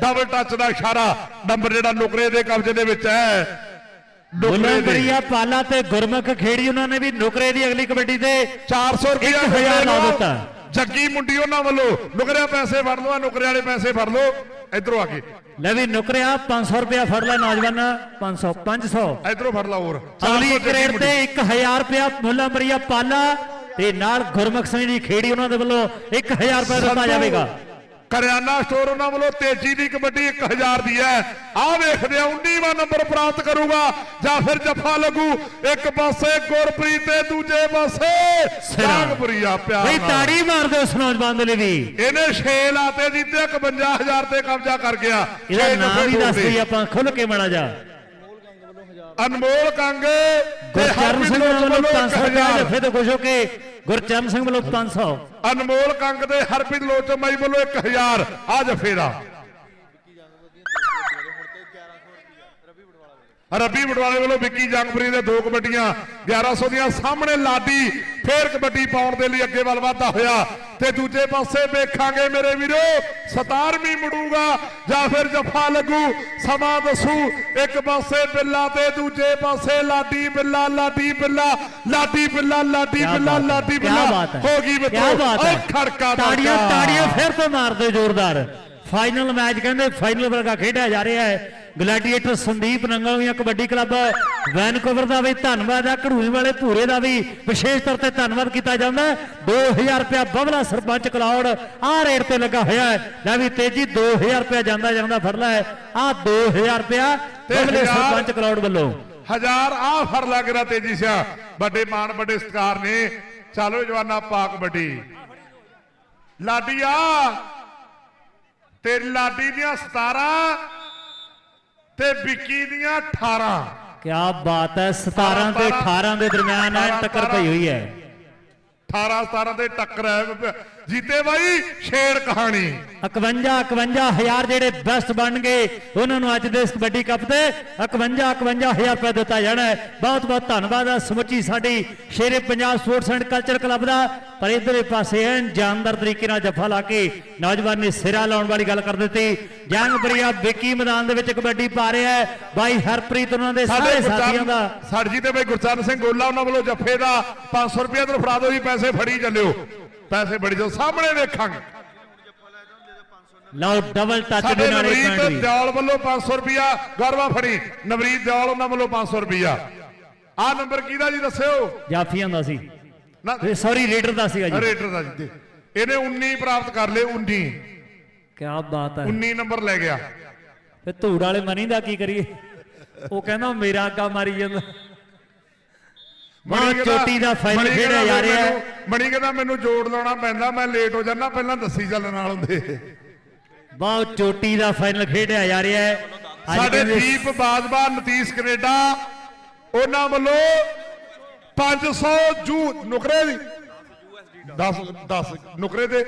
ਡਬਲ ਟੱਚ ਦਾ ਇਸ਼ਾਰਾ। ਨੰਬਰ ਜਿਹੜਾ ਨੁਕਰੇ ਦੇ ਕਬਜ਼ੇ ਦੇ ਵਿੱਚ ਹੈ
ਬੁੱਲੋ
ਨੁਕਰੇ ਦੇ।
ਬਰੀਆ ਪਾਲਾ ਤੇ ਗੁਰਮੁਖ ਖੇੜੀ ਉਹਨਾਂ ਨੇ ਵੀ ਨੁਕਰੇ ਦੀ ਅਗਲੀ ਕਬੱਡੀ ਤੇ
400 ਰੁਪਇਆ
ਇੱਕ ਹਜ਼ਾਰ ਲਾ ਦਿੱਤਾ।
ਜੱਗੀ ਮੁੰਡੀ ਉਹਨਾਂ ਵੱਲੋਂ। ਨੁਕਰਿਆ ਪੈਸੇ ਫੜ ਲਓ ਆਹ ਨੁਕਰੇ ਵਾਲੇ ਪੈਸੇ ਫੜ ਲਓ। ਇਧਰੋਂ ਆ ਕੇ।
ਲੈ ਵੀ ਨੁਕਰਿਆ 500 ਰੁਪਇਆ ਫੜ ਲੈ ਨੌਜਵਾਨ 500 500
ਇਧਰੋਂ ਫੜ ਲਾ ਹੋਰ।
ਅਗਲੀ
400 ਜੱਗੀ
ਕਰੇਡ ਤੇ 1000 ਰੁਪਇਆ ਮੁੱਲਾ ਮਰੀਆ ਪਾਲਾ ਤੇ ਨਾਲ ਗੁਰਮੁਖ ਸਿੰਘ ਦੀ ਖੇੜੀ ਉਹਨਾਂ ਦੇ ਵੱਲੋਂ 1000 ਰੁਪਇਆ ਦਿੱਤਾ ਜਾਵੇਗਾ।
ਕਰਿਆਨਾ ਸਟੋਰ ਉਹਨਾਂ ਵੱਲੋਂ ਤੇਜੀ ਦੀ ਕਬੱਡੀ 1000 ਦੀ ਹੈ। ਆਹ ਵੇਖਦੇ ਆ 19ਵਾਂ ਨੰਬਰ ਪ੍ਰਾਪਤ ਕਰੂਗਾ ਜਾਂ ਫਿਰ ਜੱਫਾ ਲੱਗੂ। ਇੱਕ ਪਾਸੇ ਗੁਰਪ੍ਰੀਤ ਤੇ ਦੂਜੇ ਪਾਸੇ ਸਾਗਪੁਰੀਆ ਪਿਆਰ ਨਾਲ।
ਤਾੜੀ ਮਾਰ ਦਿਓ ਉਸ ਨੌਜਵਾਨ ਦੇ ਲਈ ਵੀ।
ਇਹਨੇ 6 ਲਾਤੇ ਜਿੱਤੇ 51000 ਤੇ ਕਬਜ਼ਾ ਕਰ ਗਿਆ।
ਇਹਦਾ
ਛੇ
ਨਾਮ ਵੀ
ਨੰਬਰ
ਦੱਸ
ਤੇ।
ਦਈ ਆਪਾਂ ਖੁੱਲ ਕੇ ਮਾੜਾ ਜਾ
ਅਨਮੋਲ ਕੰਗ
ਗੁਰਚਰਨ ਸਿੰਘ ਵੱਲੋਂ
ਵੱਲੋਂ
500 ਰੁਪਇਆ
1000
ਜੱਫੇ ਤੋਂ ਖੁਸ਼ ਹੋ ਕੇ ਗੁਰਚਰਨ ਸਿੰਘ ਵੱਲੋਂ 500
ਅਨਮੋਲ ਕੰਗ ਦੇ ਹਰਪ੍ਰੀਤ ਲੋਚਮਾਈ ਵੱਲੋਂ 1000 ਆ ਜਫੇਰਾ ਦਾ ਰੱਬੀ ਬਟਵਾਲੇ ਵੱਲੋਂ ਵਿੱਕੀ ਜੰਗਪੁਰੀ ਦੇ ਦੋ ਕਬੱਡੀਆਂ 1100 ਦੀਆਂ ਸਾਹਮਣੇ ਲਾਡੀ ਫੇਰ ਕਬੱਡੀ ਪਾਉਣ ਦੇ ਲਈ ਅੱਗੇ ਵੱਲ ਵਾਧਾ ਹੋਇਆ। ਤੇ ਦੂਜੇ ਪਾਸੇ ਵੇਖਾਂਗੇ ਮੇਰੇ ਵੀਰੋ 17ਵੀਂ ਮੁੜੂਗਾ ਜਾਂ ਫਿਰ ਜੱਫਾ ਲੱਗੂ ਸਮਾਂ ਦੱਸੂ। ਇੱਕ ਪਾਸੇ ਬਿੱਲਾ ਤੇ ਦੂਜੇ ਪਾਸੇ ਲਾਡੀ ਬਿੱਲਾ ਲਾਡੀ ਬਿੱਲਾ ਲਾਡੀ ਬਿੱਲਾ ਲਾਡੀ ਬਿੱਲਾ ਲਾਡੀ ਬਿੱਲਾ।
ਹੈ
ਗਈ
ਬਾਤ
ਉਹ ਖੜਕਾ
ਤਾੜੀਆਂ। ਤਾੜੀਆਂ ਫਿਰ ਤੋਂ ਮਾਰਦੇ ਜ਼ੋਰਦਾਰ। ਫਾਈਨਲ ਮੈਚ ਕਹਿੰਦੇ ਫਾਈਨਲ ਵਰਗਾ ਖੇਡਿਆ ਜਾ ਰਿਹਾ ਹੈ। Gladiator Sandeep Nangalwian kabaddi club Vancouver ਦਾ ਵੀ ਧੰਨਵਾਦ ਹੈ ਘੜੂਈ ਵਾਲੇ ਭੂਰੇ ਦਾ ਵੀ ਵਿਸ਼ੇਸ਼ ਤੌਰ ਤੇ ਧੰਨਵਾਦ ਕੀਤਾ ਜਾਂਦਾ ਹੈ। 2000 ਰੁਪਇਆ ਬਬਲਾ ਸਰਪੰਚ ਕਲੌੜ ਆਹ ਰੇਟ ਤੇ ਲੱਗਾ ਹੋਇਆ ਹੈ। ਲੈ ਵੀ ਤੇਜੀ 2000 ਰੁਪਇਆ ਜਾਂਦਾ ਜਾਂਦਾ ਫੜ ਲੈ। ਆਹ 2000 ਰੁਪਇਆ
ਤੇ
ਬਬਲੇ
ਹਜ਼ਾਰ-
ਸਰਪੰਚ ਕਲੌੜ ਵੱਲੋਂ।
ਹਜ਼ਾਰ ਆ ਫੜ ਲੱਗ ਰਿਹਾ ਤੇਜੀ ਸਿਆ। ਵੱਡੇ ਮਾਨ ਵੱਡੇ ਸਤਿਕਾਰ ਨੇ। ਚਲੋ ਜਵਾਨਾ ਪਾ ਕਬੱਡੀ ਲਾਡੀਆ ਤੇਰੀ ਲਾਡੀ ਦੀਆਂ 17 ਤੇ ਵਿੱਕੀ ਦੀਆਂ 18
ਕਿਆ ਬਾਤ ਹੈ 17 ਤੇ 18 ਦੇ ਦਰਮਿਆਨ ਹੈ ਟੱਕਰ ਪਈ ਹੋਈ ਹੈ।
18 17 ਤੇ ਟੱਕਰ ਹੈ ਜੀਤੇ ਬਾਈ ਸ਼ੇਰ ਕਹਾਣੀ।
51 51 ਹਜ਼ਾਰ ਜਿਹੜੇ ਬੈਸਟ ਬਣ ਗਏ ਉਹਨਾਂ ਨੂੰ ਅੱਜ ਦੇ ਇਸ ਕਬੱਡੀ ਕੱਪ ਤੇ 51 51 ਹਜ਼ਾਰ ਰੁਪਏ ਦਿੱਤਾ ਜਾਣਾ ਹੈ। ਬਹੁਤ ਬਹੁਤ ਧੰਨਵਾਦ ਹੈ ਸਮੁੱਚੀ ਸਾਡੀ Shere Punjab sports and culture club ਦਾ। ਪਰ ਇਧਰਲੇ ਪਾਸੇ ਐਨ ਜਾਨਦਾਰ ਤਰੀਕੇ ਨਾਲ ਜੱਫਾ ਲਾ ਕੇ ਨੌਜਵਾਨ ਨੇ ਸਿਰਾ ਲਾਉਣ ਵਾਲੀ ਗੱਲ ਕਰ ਦਿੱਤੀ। ਜੰਗ ਬਰੀਆ ਵਿੱਕੀ ਮੈਦਾਨ ਦੇ ਵਿੱਚ ਕਬੱਡੀ ਪਾ ਰਿਹਾ ਹੈ। ਬਾਈ ਹਰਪ੍ਰੀਤ ਉਹਨਾਂ ਦੇ ਸਾਰੇ ਸਾਥੀਆਂ ਦਾ।
ਜੀ ਤੇ ਬਈ ਗੁਰਚਰਨ ਸਿੰਘ ਗੋਲਾ ਉਹਨਾਂ ਵੱਲੋਂ ਜੱਫੇ ਦਾ 500 ਰੁਪਏ ਤੋਂ ਫੜਾ ਦਿਓ ਜੀ ਪੈਸੇ ਫੜੀ ਚੱਲਿਓ। ਪੈਸੇ ਫੜੀ ਜਾਓ ਸਾਹਮਣੇ ਵੇਖਾਂਗੇ।
ਲਓ ਡਬਲ ਟੱਚ ਦੇ ਨਾਲ ਇਹ
ਨਵਰੀਤ ਦਿਆਲ ਵੱਲੋਂ 500 ਰੁਪਿਆ ਗੌਰਵਾ ਫੜੀ। ਨਵਰੀਤ ਦਿਆਲ ਉਹਨਾਂ ਵੱਲੋਂ 500 ਰੁਪਿਆ ਆ ਨੰਬਰ ਕਿਹਦਾ ਜੀ ਦੱਸਿਓ?
ਜਾਫੀਆਂ ਦਾ ਸੀ।
ਨਾ।
ਸੌਰੀ ਰੇਡਰ ਦਾ ਸੀਗਾ ਜੀ।
ਰੇਟਰ ਦਾ ਜੀ। ਇਹਨੇ 19 ਪ੍ਰਾਪਤ ਕਰ ਲਏ 19
ਕਿਆ ਬਾਤ ਹੈ।
19 ਨੰਬਰ ਲੈ ਗਿਆ।
ਤੇ ਧੂੜ ਵਾਲੇ ਮਨੀ ਦਾ ਕੀ ਕਰੀਏ? ਉਹ ਕਹਿੰਦਾ ਮੇਰਾ ਅੱਗਾ ਮਾਰੀ ਜਾਂਦਾ।
ਕਹਿੰਦਾ-
ਚੋਟੀ ਦਾ ਫਾਈਨਲ ਖੇਡਿਆ ਜਾ ਰਿਹਾ। ਹੈ
ਮਣੀ ਕਹਿੰਦਾ ਮੈਨੂੰ ਜੋੜ ਲਾਉਣਾ ਪੈਂਦਾ ਮੈਂ ਲੇਟ ਹੋ ਜਾਂਦਾ ਪਹਿਲਾਂ ਦੱਸੀ ਚੱਲ ਨਾਲ ਹੁੰਦੇ।
ਬਹੁਤ ਚੋਟੀ ਦਾ ਫਾਈਨਲ ਖੇਡਿਆ ਜਾ ਰਿਹਾ ਹੈ।
ਸਾਡੇ ਦੀਪ ਬਾਜਵਾ ਨਤੀਸ਼ ਕੈਨੇਡਾ ਉਹਨਾਂ ਵੱਲੋਂ 500 ਜੂ ਨੁਕਰੇ ਦੀ 10 10 ਨੁਕਰੇ ਤੇ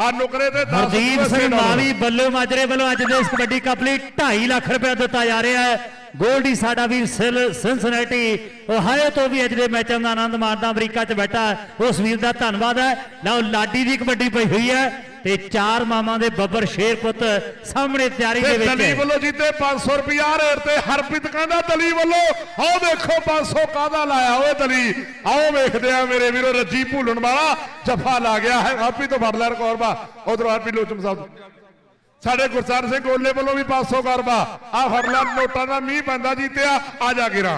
ਆ ਨੁਕਰੇ ਤੇ 10
ਹਰਦੀਪ ਸਿੰਘ ਮਾਵੀ ਬੱਲੋ ਮਾਜਰੇ ਵੱਲੋਂ ਅੱਜ ਦੇ ਇਸ ਕਬੱਡੀ ਕੱਪ ਲਈ 2.5 ਲੱਖ ਰੁਪਏ ਦਿੱਤਾ ਜਾ ਰਿਹਾ ਹੈ। ਗੋਲਡੀ ਸਾਡਾ ਵੀਰ ਸਿਲ ਸਿਨਸਨੈਟੀ ਓਹਾਇਓ ਤੋਂ ਵੀ ਅੱਜ ਦੇ ਮੈਚਾਂ ਦਾ ਆਨੰਦ ਮਾਣਦਾ ਅਮਰੀਕਾ 'ਚ ਬੈਠਾ। ਉਸ ਵੀਰ ਦਾ ਧੰਨਵਾਦ ਹੈ। ਲਓ ਲਾਡੀ ਦੀ ਕਬੱਡੀ ਪਈ ਹੋਈ ਹੈ। ਤੇ ਚਾਰ ਮਾਮਾ ਦੇ ਬੱਬਰ ਸ਼ੇਰ ਪੁੱਤ ਸਾਹਮਣੇ ਤਿਆਰੀ ਦੇ
ਤੇ
ਵਿੱਚ
ਦਲੀ। ਵੱਲੋਂ ਜਿੱਤੇ 500 ਰੁਪਿਆ ਰੇਟ ਤੇ ਹਰਪ੍ਰੀਤ ਕਹਿੰਦਾ ਦਲੀ ਵੱਲੋਂ ਆਓ ਦੇਖੋ 500 ਕਾਹਦਾ ਲਾਇਆ ਓਏ ਦਲੀ। ਆਓ ਵੇਖਦੇ ਆ ਮੇਰੇ ਵੀਰੋ ਰੱਜੀ ਭੂਲਣ ਵਾਲਾ ਜੱਫਾ ਲਾ ਗਿਆ ਹੈ। ਹਾਪੀ ਤੋਂ ਫੜ ਲੈ ਰਿਕਾਰਡ ਬਾ। ਉਧਰੋਂ ਹਾਪੀ ਲੋਚਮ ਸਾਹਿਬ ਸਾਡੇ ਗੁਰਸਾਰ ਸਿੰਘ ਗੋਲੇ ਵੱਲੋਂ ਵੀ 500 ਕਰਬਾ ਆ ਫੜ ਲੈ ਨੋਟਾਂ ਦਾ ਮੀਂਹ ਪੈਂਦਾ ਜੀਤਿਆ। ਆ ਜਾ ਗਿਰਾ।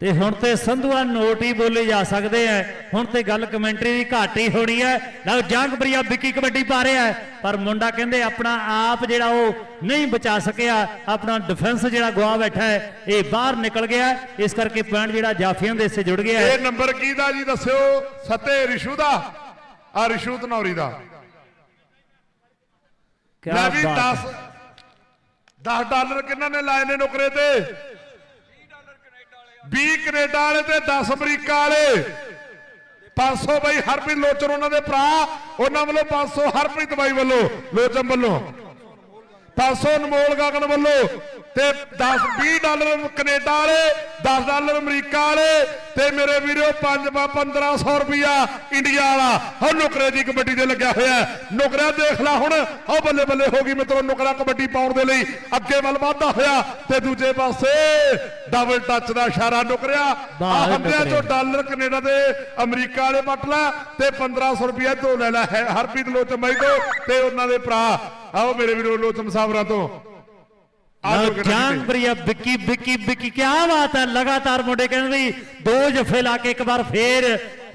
ਤੇ ਹੁਣ ਤੇ ਸੰਧੂਆ ਨੋਟ ਹੀ ਬੋਲੇ ਜਾ ਸਕਦੇ ਆ ਹੁਣ ਤੇ ਗੱਲ ਕਮੈਂਟਰੀ ਦੀ ਘਾਟ ਹੀ ਹੋਣੀ ਹੈ ਲਓ ਜੰਗਪ੍ਰਿਆ ਵਿੱਕੀ ਕਬੱਡੀ ਪਾ ਰਿਹਾ ਪਰ ਮੁੰਡਾ ਕਹਿੰਦੇ ਆਪਣਾ ਆਪ ਜਿਹੜਾ ਉਹ ਨਹੀਂ ਬਚਾ ਸਕਿਆ। ਆਪਣਾ ਡਿਫੈਂਸ ਜਿਹੜਾ ਗਵਾ ਬੈਠਾ ਹੈ ਇਹ ਬਾਹਰ ਨਿਕਲ ਗਿਆ। ਇਸ ਕਰਕੇ ਪੁਆਇੰਟ ਜਿਹੜਾ ਜਾਫੀਆਂ ਦੇ ਹਿੱਸੇ ਜੁੜ ਗਿਆ
ਇਹ ਨੰਬਰ ਕਿਹਦਾ ਜੀ ਦੱਸਿਓ? ਸੱਤੇ ਰਿਸ਼ੂ ਦਾ ਆ ਰਿਸ਼ੂ ਧਨੌਰੀ ਦਾ।
ਕਿਆ
ਲੈ ਵੀ
ਬਾਤ
10 10 ਡਾਲਰ ਕਿੰਨਾਂ ਨੇ ਲਾਏ ਨੇ ਨੁਕਰੇ ਤੇ? 20 ਕੈਨੇਡਾ ਵਾਲੇ ਤੇ 10 ਅਮਰੀਕਾ ਵਾਲੇ। 500 ਬਾਈ ਹਰਪ੍ਰੀਤ ਲੋਚਨ ਉਹਨਾਂ ਦੇ ਭਰਾ। ਉਹਨਾਂ ਵੱਲੋਂ 500 ਹਰਪ੍ਰੀਤ ਬਾਈ ਵੱਲੋਂ, ਲੋਚਨ ਵੱਲੋਂ। 500 ਅਨਮੋਲ ਗਗਨ ਵੱਲੋਂ ਤੇ 10 20 ਡਾਲਰ ਕੈਨੇਡਾ ਵਾਲੇ 10 ਡਾਲਰ ਅਮਰੀਕਾ ਵਾਲੇ ਤੇ ਮੇਰੇ ਵੀਰੋ 5 1500 ਰੁਪਿਆ ਇੰਡੀਆ ਵਾਲਾ ਹੋ ਨੁਕਰੇ ਦੀ ਕਬੱਡੀ ਦੇ ਲੱਗਿਆ ਹੋਇਆ। ਨੁਕਰਾ ਦੇਖ ਲੈ ਹੁਣ ਹੋ ਬੱਲੇ ਬੱਲੇ ਹੋ ਗਈ ਮਿੱਤਰੋ ਨੁਕਰਾ ਕਬੱਡੀ ਪਾਉਣ ਦੇ ਲਈ ਅੱਗੇ ਵੱਲ ਵਧਦਾ ਹੋਇਆ ਤੇ ਦੂਜੇ ਪਾਸੇ ਡਬਲ ਟੱਚ ਦਾ ਇਸ਼ਾਰਾ ਨੁਕਰਿਆ ਆ ਹੰਦਿਆਂ ਚੋਂ। ਡਾਲਰ ਕੈਨੇਡਾ ਦੇ ਅਮਰੀਕਾ ਵਾਲੇ ਵੱਟ ਲੈ ਤੇ 1500 ਰੁਪਿਆ ਤੋਂ ਲੈ ਲੈ ਹੈ ਹਰਪ੍ਰੀਤ ਲੋਚਨ ਬਾਈ ਤੋਂ ਤੇ ਉਹਨਾਂ ਦੇ ਭਰਾ ਆਓ ਮੇਰੇ ਵੀਰੋ ਲੋਚਨ ਸਾਹਬਰਾ ਤੋਂ। ਆਹ
ਲਓ
ਨੁਕਰਾ ਜੀ ਤੇ।
ਜੰਗਪ੍ਰਿਆ ਵਿੱਕੀ ਵਿੱਕੀ ਵਿੱਕੀ ਕੀ ਬਾਤ ਹੈ ਲਗਾਤਾਰ ਮੁੰਡੇ ਕਹਿੰਦੇ ਵੀ ਦੋ ਜਫੇ ਲਾ ਕੇ ਇੱਕ ਵਾਰ ਫੇਰ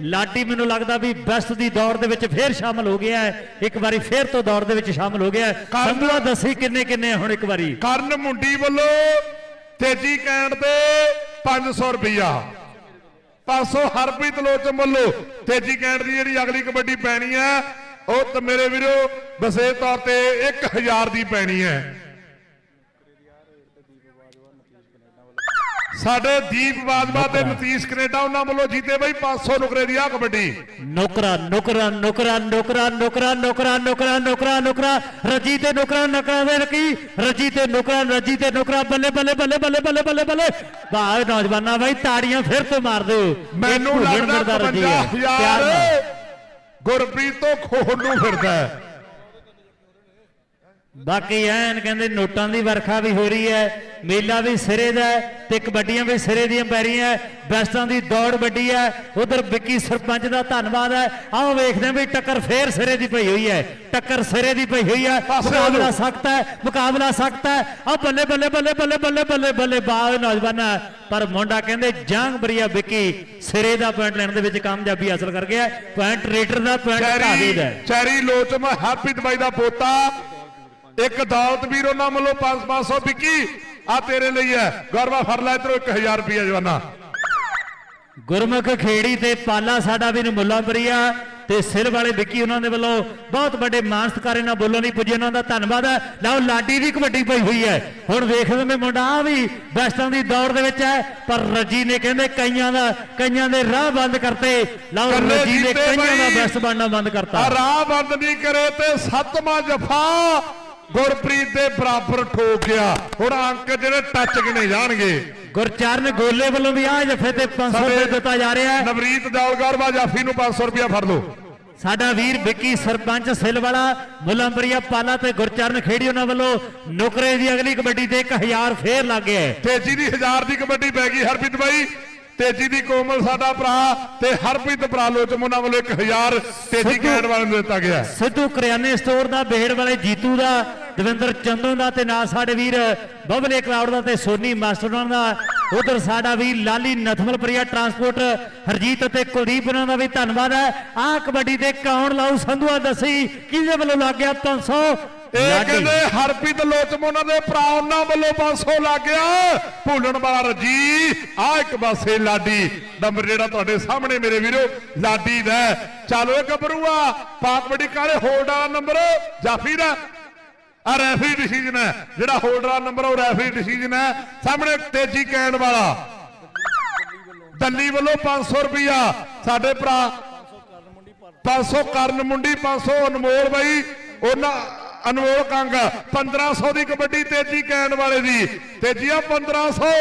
ਲਾਡੀ ਮੈਨੂੰ ਲੱਗਦਾ ਵੀ ਬੈਸਟ ਦੀ ਦੌੜ ਦੇ ਵਿੱਚ ਫੇਰ ਸ਼ਾਮਲ ਹੋ ਗਿਆ ਹੈ। ਇੱਕ ਵਾਰੀ ਫੇਰ ਤੋਂ ਦੌੜ ਦੇ ਵਿੱਚ ਸ਼ਾਮਲ ਹੋ ਗਿਆ ਸੰਧੂਆ ਦੱਸੀ ਕਿੰਨੇ ਕਿੰਨੇ ਹੁਣ ਇੱਕ ਵਾਰੀ।
ਕਰਨ ਮੁੰਡੀ ਵੱਲੋਂ ਤੇਜੀ ਕੈਂਡ ਤੇ 500 ਰੁਪਿਆ 500 ਹਰਪ੍ਰੀਤ ਲੋਚਨ ਵੱਲੋਂ ਤੇਜੀ ਕੈਂਡ ਦੀ ਜਿਹੜੀ ਅਗਲੀ ਕਬੱਡੀ ਪੈਣੀ ਹੈ ਉਹ ਤੇ ਮੇਰੇ ਵੀਰੋ ਵਿਸ਼ੇਸ਼ ਤੌਰ ਤੇ 1000 ਦੀ ਪੈਣੀ ਹੈ। ਸਾਡੇ ਦੀਪ ਬਾਜਵਾ ਤੇ ਨਤੀਸ਼ ਕੈਨੇਡਾ ਉਹਨਾਂ ਵੱਲੋਂ ਜੀਤੇ ਬਈ 500 ਨੁਕਰੇ ਦੀ ਆ ਕਬੱਡੀ।
ਨੌਕਰਾ ਨੌਕਰਾ ਨੌਕਰਾ ਨੌਕਰਾ ਨੌਕਰਾ ਨੌਕਰਾ ਨੌਕਰਾ ਨੌਕਰਾ ਨੌਕਰਾ ਰਜੀ ਤੇ ਨੌਕਰਾ ਨੌਕਰਾ ਦੇ ਕੀ ਰਜੀ ਤੇ ਨੌਕਰਾ ਰਜੀ ਤੇ ਨੌਕਰਾ ਬੱਲੇ ਬੱਲੇ ਬੱਲੇ ਬੱਲੇ ਬੱਲੇ ਬੱਲੇ ਬੱਲੇ। ਵਾਹ ਨੌਜਵਾਨਾਂ ਬਾਈ ਤਾੜੀਆਂ ਫਿਰ ਤੋਂ ਮਾਰ ਦਿਓ।
ਮੈਨੂੰ ਲੱਗਦਾ
ਫਿਰਦਾ ਰੱਜੀ ਹੈ।
55000
ਪਿਆਰ ਨਾਲ।
ਗੁਰਪ੍ਰੀਤ ਤੋਂ ਖੋਹ ਨੂੰ ਫਿਰਦਾ ਹੈ।
ਬਾਕੀ ਐਨ ਕਹਿੰਦੇ ਨੋਟਾਂ ਦੀ ਵਰਖਾ ਵੀ ਹੋ ਰਹੀ ਹੈ ਮੇਲਾ ਵੀ ਸਿਰੇ ਦਾ ਤੇ ਕਬੱਡੀਆਂ ਵੀ ਸਿਰੇ ਦੀਆਂ ਪੈ ਰਹੀਆਂ ਬੈਸਟਾਂ ਦੀ ਦੌੜ ਵੱਡੀ ਹੈ ਉਧਰ ਵਿੱਕੀ ਸਰਪੰਚ ਦਾ ਧੰਨਵਾਦ ਹੈ। ਆਓ ਵੇਖਦੇ ਹਾਂ ਵੀ ਟੱਕਰ ਫੇਰ ਸਿਰੇ ਦੀ ਪਈ ਹੋਈ ਹੈ ਟੱਕਰ ਸਿਰੇ ਦੀ ਪਈ ਹੋਈ ਹੈ। ਮੁਕਾਬਲਾ। ਸਖਤ ਹੈ ਮੁਕਾਬਲਾ ਸਖਤ ਹੈ। ਆ ਬੱਲੇ ਬੱਲੇ ਬੱਲੇ ਬੱਲੇ ਬੱਲੇ ਬੱਲੇ ਬੱਲੇ ਬਾਹ ਨੌਜਵਾਨਾਂ ਪਰ ਮੁੰਡਾ ਕਹਿੰਦੇ ਜੰਗ ਬਰੀਆ ਵਿੱਕੀ ਸਿਰੇ ਦਾ ਪੁਆਇੰਟ ਲੈਣ ਦੇ ਵਿੱਚ ਕਾਮਯਾਬੀ ਹਾਸਲ ਕਰ ਗਿਆ ਪੁਆਇੰਟ ਰੇਟਰ ਦਾ ਪੁਆਇੰਟ ਘਾਦੀ ਦਾ
ਚੈਰੀ ਲੋਚਮ ਹਰਪ੍ਰੀਤ ਬਾਈ ਦਾ ਪੋਤਾ। ਇੱਕ ਦੌਲਤ ਵੀਰ ਉਹਨਾਂ ਵੱਲੋਂ 5-500 ਵਿੱਕੀ ਆ ਤੇਰੇ ਲਈ ਹੈ। ਗੌਰਵਾ ਫੜ ਲੈ ਇਧਰੋਂ 1000 ਰੁਪਿਆ ਜਵਾਨਾ।
ਗੁਰਮੁਖ ਖੇੜੀ ਤੇ ਪਾਲਾ ਸਾਡਾ ਵੀ ਮੁੱਲਾਂਪਰੀਆ ਤੇ ਸਿਰ ਵਾਲੇ ਵਿੱਕੀ ਉਹਨਾਂ ਦੇ ਵੱਲੋਂ ਬਹੁਤ ਵੱਡੇ ਮਾਣ ਸਤਿਕਾਰੇ ਨਾਲ ਬੋਲਣ ਪੁੱਜੇ ਉਹਨਾਂ ਦਾ ਧੰਨਵਾਦ ਹੈ। ਲਓ ਲਾਡੀ ਦੀ ਕਬੱਡੀ ਪਈ ਹੋਈ ਹੈ। ਹੁਣ ਵੇਖਦੇ ਮੈਂ ਮੁੰਡਾ ਆ ਵੀ ਬੈਸਟਾਂ ਦੀ ਦੌੜ ਦੇ ਵਿੱਚ ਹੈ ਪਰ ਰੱਜੀ ਨੇ ਕਹਿੰਦੇ ਕਈਆਂ ਦਾ ਕਈਆਂ ਦੇ ਰਾਹ ਬੰਦ ਕਰਤੇ। ਲਓ ਰੱਜੀ ਨੇ ਕਈਆਂ ਦਾ। ਬੈਸਟ ਬਣਨਾ ਬੰਦ ਕਰਤਾ।
ਰਾਹ ਬੰਦ ਨਹੀਂ ਕਰੇ ਤੇ ਸੱਤਵਾਂ ਜਫਾ ਗੁਰਪ੍ਰੀਤ ਦੇ ਬਰਾਬਰ ਠੋਕ ਗਿਆ। ਹੁਣ ਅੰਕ ਜਿਹੜੇ ਟੱਚ ਗਿਣੇ ਜਾਣਗੇ।
ਗੁਰਚਰਨ ਗੋਲੇ ਵੱਲੋਂ ਵੀ ਆ ਜਫੇ ਤੇ 500 ਰੁਪਏ ਦਿੱਤਾ ਜਾ ਰਿਹਾ ਹੈ।
ਨਵਰੀਤ ਦੌਲਗੜਵਾ ਜਾਫੀ ਨੂੰ 500 ਰੁਪਿਆ ਫੜ ਲਓ।
ਸਾਡਾ ਵੀਰ ਵਿੱਕੀ ਸਰਪੰਚ ਸਿਲ ਵਾਲਾ ਮੁੱਲਾਂਪਰੀਆ ਪਾਲਾ ਤੇ ਗੁਰਚਰਨ ਖੇੜੀ ਉਹਨਾਂ ਵੱਲੋਂ ਨੁਕਰੇ ਦੀ ਅਗਲੀ ਕਬੱਡੀ ਤੇ 1000 ਫੇਰ ਲੱਗ ਗਿਆ।
ਤੇਜੀ ਦੀ 1000 ਦੀ ਕਬੱਡੀ ਪੈ ਗਈ ਹਰਪ੍ਰੀਤ ਬਾਈ। ਤੇਜੀ ਦੀ ਕੋਮਲ ਸਾਡਾ ਭਰਾ ਤੇ ਹਰਪ੍ਰੀਤ ਭਰਾ ਲੋਚਮ ਉਹਨਾਂ ਵੱਲੋਂ 1000 ਤੇਜੀ ਕੈਂਡ ਵਾਲੇ ਨੂੰ ਦਿੱਤਾ ਗਿਆ।
ਸਿੱਧੂ ਕਰਿਆਨੇ ਸਟੋਰ ਦਾ ਬੇਹੜ ਵਾਲੇ ਜੀਤੂ ਦਾ ਦਵਿੰਦਰ ਚੰਦੂ ਦਾ ਤੇ ਨਾਲ ਸਾਡੇ ਵੀਰ ਬਬਲੇ ਕਲਾਉਡ ਦਾ ਤੇ ਸੋਨੀ ਮਾਸਟਰ ਦਾ। ਉਧਰ ਸਾਡਾ ਵੀਰ ਲਾਲੀ ਨਥਮਲਪ੍ਰਿਆ ਟਰਾਂਸਪੋਰਟ ਹਰਜੀਤ ਅਤੇ ਕੁਲਦੀਪ ਉਹਨਾਂ ਦਾ ਵੀ ਧੰਨਵਾਦ ਹੈ। ਆਹ ਕਬੱਡੀ ਤੇ ਕੌਣ ਲਾਊ ਸੰਧੂਆ ਦੱਸੀ ਕਿਹਦੇ ਵੱਲੋਂ ਲੱਗ ਗਿਆ 500
ਇਹ। ਕਹਿੰਦੇ ਹਰਪ੍ਰੀਤ ਲੋਚਮ ਉਹਨਾਂ ਦੇ ਭਰਾ ਉਹਨਾਂ ਵੱਲੋਂ 500 ਲੱਗ ਗਿਆ। ਭੁੱਲਣ ਵਾਲਾ ਰਜੀ ਆ ਇੱਕ ਪਾਸੇ ਲਾਡੀ। ਨੰਬਰ ਜਿਹੜਾ ਤੁਹਾਡੇ ਸਾਹਮਣੇ ਮੇਰੇ ਵੀਰੋ ਲਾਡੀ ਦਾ। ਚੱਲ ਓਏ ਗੱਭਰੂਆ ਪਾਕ ਬੜੀ ਕਾਲੇ ਹੋਲਡ ਵਾਲਾ ਨੰਬਰ। ਜਾਫੀ ਦਾ ਆ ਰੈਫਰੀ ਡਿਸੀਜਨ ਹੈ, ਜਿਹੜਾ ਹੋਲਡਰ ਨੰਬਰ ਉਹ ਰੈਫਰੀ ਡਿਸੀਜਨ ਹੈ। ਸਾਹਮਣੇ ਤੇਜੀ ਕੈਂਡ ਵਾਲਾ। ਦੱਲੀ ਵੱਲੋਂ 500 ਰੁਪਿਆ ਸਾਡੇ ਭਰਾ 500 ਕਰਨ ਮੁੰਡੀ 500 ਅਨਮੋਲ ਬਾਈ, ਉਹਨਾਂ ਅਨਮੋਲ ਕੰਗ 1500 ਦੀ ਕਬੱਡੀ ਤੇਜੀ ਕੈਂਡ ਵਾਲੇ ਦੀ। ਤੇਜੀ ਆ 1500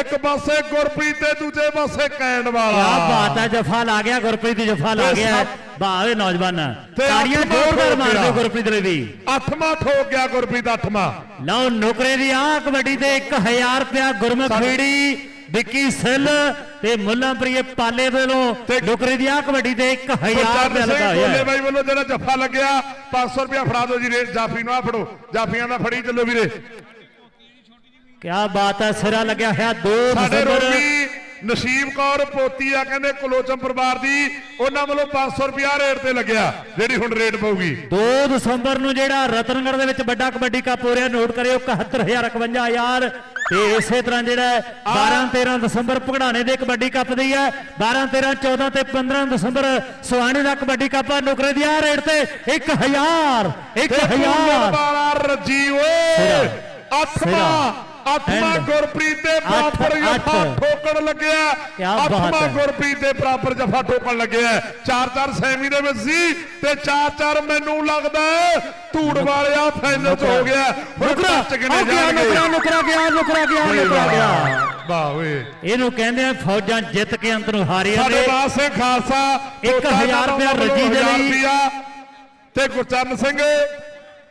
ਇੱਕ ਪਾਸੇ ਗੁਰਪ੍ਰੀਤ ਤੇ ਦੂਜੇ ਪਾਸੇ ਕੈਂਡ ਵਾਲਾ।
ਆ ਬਾਤ ਹੈ ਜਫਾ ਲਾ ਗਿਆ ਗੁਰਪ੍ਰੀਤ ਦੀ ਜਫਾ ਲਾ ਗਿਆ। ਬਾਵੇ ਨੌਜਵਾਨ ਤਾੜੀਆਂ ਜ਼ੋਰਦਾਰ ਮਾਰਦੇ। ਗੁਰਪ੍ਰੀਤ ਲਈ ਵੀ।
ਅੱਠਵਾਂ ਠੋਕ ਗਿਆ ਗੁਰਪ੍ਰੀਤ ਅੱਠਵਾਂ।
ਲਓ ਨੁਕਰੇ ਦੀ ਆ ਕਬੱਡੀ ਤੇ 1000 ਰੁਪਿਆ ਗੁਰਮੁਖ ਖੇੜੀ ਵਿੱਕੀ ਸਿੱਲ ਤੇ ਮੁੱਲਾਂਪੁਰੀਏ ਪਾਲੇ ਵੱਲੋਂ ਨੁਕਰੇ ਦੀ ਆ ਕਬੱਡੀ ਤੇ 1000
ਗੁਰਚਰਨ
ਰੁਪਿਆ
ਸਿੰਘ
ਲਗਾ ਹੋਇਆ। ਹੈ।
ਬਾਈ ਵੱਲੋਂ ਜਿਹੜਾ ਜੱਫਾ ਲੱਗਿਆ 500 ਰੁਪਇਆ ਫੜਾ ਦਿਓ ਜੀ ਰੇਟ ਜਾਫੀ ਨੂੰ ਆ ਫੜੋ। ਜਾਫੀਆਂ ਦਾ ਫੜੀ ਚੱਲੋ ਵੀਰੇ।
ਕਿਆ ਬਾਤ ਹੈ ਸਿਰਾ ਲੱਗਿਆ ਹੋਇਆ 2
ਸਾਡੇ
ਦਸੰਬਰ।
ਨਸੀਬ ਕੌਰ ਪੋਤੀ ਆ ਕਹਿੰਦੇ ਕੁਲੋਚਮ ਪਰਿਵਾਰ ਦੀ ਉਹਨਾਂ ਵੱਲੋਂ 500 ਰੁਪਿਆ ਰੇਟ ਤੇ ਲੱਗਿਆ ਜਿਹੜੀ ਹੁਣ ਰੇਟ ਪਊਗੀ।
2 ਦਸੰਬਰ ਨੂੰ ਜਿਹੜਾ ਰਤਨਗੜ੍ਹ ਦੇ ਵਿੱਚ ਵੱਡਾ ਕਬੱਡੀ ਕੱਪ ਹੋ ਰਿਹਾ ਨੋਟ ਕਰਿਓ 71000 51000 ਤੇ ਇਸੇ ਤਰ੍ਹਾਂ ਜਿਹੜਾ 12 13 ਦਸੰਬਰ ਭਗੜਾਣੇ ਦੇ ਕਬੱਡੀ ਕੱਪ ਦੀ ਹੈ। 12 13 14 ਤੇ 15 ਦਸੰਬਰ ਸੁਹਾਣੇ ਦਾ ਕਬੱਡੀ ਕੱਪ ਹੈ ਨੁਕਰੇ ਦੀ ਆ ਰੇਟ ਤੇ 1000
ਤੇ
1000
ਵਾਲਾ ਰੱਜੀ ਓਏ।
ਸਿਰਾ।
ਅੱਠਵਾਂ ਗੁਰਪ੍ਰੀਤ ਦੇ ਬਰਾਬਰ ਜਫਾ। ਠੋਕਣ ਲੱਗਿਆ। ਅੱਠਵਾਂ। ਗੁਰਪ੍ਰੀਤ ਦੇ ਬਰਾਬਰ ਜਫਾ ਠੋਕਣ ਲੱਗਿਆ। ਚਾਰ ਚਾਰ ਸੈਮੀ ਦੇ ਵਿੱਚ ਸੀ ਤੇ ਚਾਰ ਚਾਰ ਮੈਨੂੰ ਲੱਗਦਾ ਧੂੜ ਵਾਲਿਆ ਫਾਈਨਲ ਚ ਹੋ ਗਿਆ।
ਨੁਕਰਾ ਗਿਆ
ਜਾਣਗੇ?
ਨੁਕਰਾ ਨੁਕਰਾ ਗਿਆ ਨੁਕਰਾ ਗਿਆ ਨੁਕਰਾ ਗਿਆ।
ਵਾਹ ਓਏ।
ਇਹਨੂੰ ਕਹਿੰਦੇ ਆ ਫੌਜਾਂ ਜਿੱਤ ਕੇ ਅੰਤ ਨੂੰ ਹਾਰੀਆਂ
ਸਾਡੇ
ਨੇ।
ਬਾਸ ਸਿੰਘ ਖਾਲਸਾ।
ਇੱਕ
ਕੋਟਾ
ਹਜ਼ਾਰ
ਦਾ
ਰੁਪਇਆ
ਵੱਲੋਂ
ਰੱਜੀ ਦੇ ਲਈ।
ਤੇ ਗੁਰਚਰਨ ਸਿੰਘ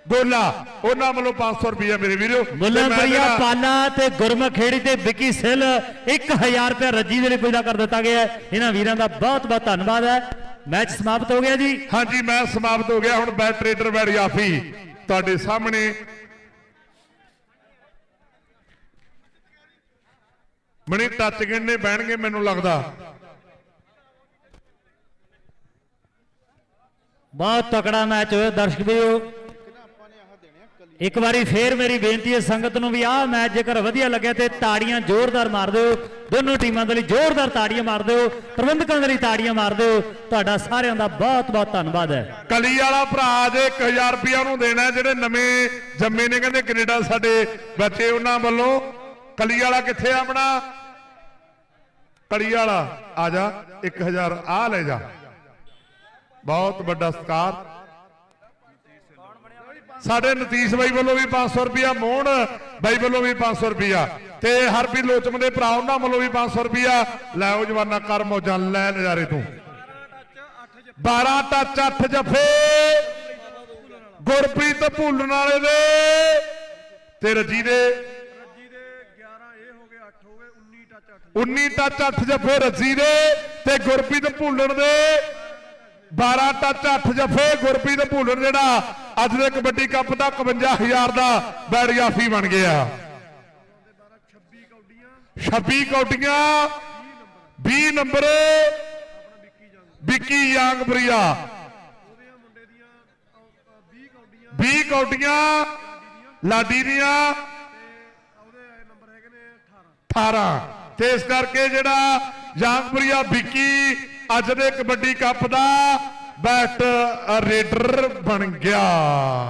ਗੋਲਾ ਉਹਨਾਂ ਵੱਲੋਂ 500 ਰੁਪਇਆ ਮੇਰੇ ਵੀਰੋ। ਤੇ
ਮੁੱਲਾ
ਮੈਂ
ਪਰੀਆ
ਜਿਹੜਾ-
ਪਾਲਾ ਤੇ ਗੁਰਮੁਖ ਖੇੜੀ ਤੇ ਵਿੱਕੀ ਸਿੱਲ 1000 ਰੁਪਏ ਰੱਜੀ ਦੇ ਲਈ ਪੈਦਾ ਕਰ ਦਿੱਤਾ ਗਿਆ ਹੈ। ਇਹਨਾਂ ਵੀਰਾਂ ਦਾ ਬਹੁਤ ਬਹੁਤ ਧੰਨਵਾਦ ਹੈ। ਮੈਚ ਸਮਾਪਤ ਹੋ ਗਿਆ ਜੀ।
ਹਾਂਜੀ ਮੈਂ ਸਮਾਪਤ ਹੋ ਗਿਆ। ਹੁਣ ਬੈਟ ਟ੍ਰੇਡਰ ਬੈਟ ਯਾਫੀ ਤੁਹਾਡੇ ਸਾਹਮਣੇ। ਮਣੀ ਟੱਚ ਗਿਣਨੇ ਬਹਿਣਗੇ ਮੈਨੂੰ ਲੱਗਦਾ।
ਬਹੁਤ ਤਕੜਾ ਮੈਚ ਹੋਇਆ ਦਰਸ਼ਕ ਵੀਰੋ। ਇੱਕ ਵਾਰੀ ਫੇਰ ਮੇਰੀ ਬੇਨਤੀ ਹੈ, ਸੰਗਤ ਨੂੰ ਵੀ ਆਹ ਮੈਚ ਜੇਕਰ ਵਧੀਆ ਲੱਗਿਆ ਤੇ ਤਾੜੀਆਂ ਜ਼ੋਰਦਾਰ ਮਾਰ ਦਿਓ। ਦੋਨੋਂ ਟੀਮਾਂ ਦੇ ਲਈ ਜ਼ੋਰਦਾਰ ਤਾੜੀਆਂ ਮਾਰ ਦਿਓ, ਪ੍ਰਬੰਧਕਾਂ ਦੇ ਲਈ ਤਾੜੀਆਂ ਮਾਰ ਦਿਓ। ਤੁਹਾਡਾ ਸਾਰਿਆਂ ਦਾ ਬਹੁਤ ਬਹੁਤ ਧੰਨਵਾਦ ਹੈ।
ਕਲੀ ਵਾਲਾ ਭਰਾ ਜੇ 1000 ਰੁਪਇਆ ਨੂੰ ਦੇਣਾ ਜਿਹੜੇ ਨਵੇਂ ਜੰਮੇ ਨੇ, ਕਹਿੰਦੇ ਕੈਨੇਡਾ ਸਾਡੇ ਬੱਚੇ ਉਹਨਾਂ ਵੱਲੋਂ। ਕਲੀ ਵਾਲਾ ਕਿੱਥੇ ਆ ਆਪਣਾ? ਕਲੀ ਵਾਲਾ, ਆ ਜਾ 1000 ਆ ਲੈ ਜਾ। ਬਹੁਤ ਵੱਡਾ ਸਤਿਕਾਰ। ਸਾਡੇ ਨਤੀਸ਼ ਬਾਈ ਵੱਲੋਂ ਵੀ 500 ਰੁਪਇਆ ਮੋਹਣ ਬਾਈ ਵੱਲੋਂ ਵੀ 500 ਰੁਪਇਆ ਤੇ ਹਰਪੀ ਲੋਚਮ ਦੇ ਭਰਾ ਉਹਨਾਂ ਵੱਲੋਂ ਵੀ 500 ਰੁਪਇਆ। ਲੈ ਉਹ ਜਵਾਨਾ, ਕਰ ਮੌਜਾਂ, ਲੈ ਨਜ਼ਾਰੇ ਤੂੰ। 12 ਟੱਚ 8 ਜਫੇ। ਗੁਰਪ੍ਰੀਤ ਭੁੱਲਣ ਵਾਲੇ ਦੇ। ਤੇ ਰੱਜੀ ਦੇ।
11 ਇਹ ਹੋ ਗਏ 8 19 ਟੱਚ 8
ਜਫੇ ਰਜੀ ਦੇ ਤੇ ਗੁਰਪ੍ਰੀਤ ਭੁੱਲਣ ਦੇ। 12 ਟੱਚ 8 ਜਫੇ, ਗੁਰਪ੍ਰੀਤ ਭੁੱਲਣ ਜਿਹੜਾ ਅੱਜ ਦੇ ਕਬੱਡੀ ਕੱਪ ਦਾ 51000 ਦਾ ਬੈੜਿਆਫੀ ਬਣ ਗਿਆ।
26 ਕੌਡੀਆਂ
26 ਕੌਟੀਆਂ 20 ਨੰਬਰ, ਵਿੱਕੀ ਯਾਂਗਪੁਰੀਆ
20 ਕੌਡੀਆਂ,
ਲਾਡੀ ਦੀਆਂ
ਉਹਦੇ ਨੰਬਰ ਹੈਗੇ ਨੇ 18
18 ਤੇ ਇਸ ਕਰਕੇ ਜਿਹੜਾ ਯਾਂਗਪੁਰੀਆ ਵਿੱਕੀ ਅੱਜ ਦੇ ਕਬੱਡੀ ਕੱਪ ਦਾ ਬੈਟ ਰੇਡਰ ਬਣ ਗਿਆ।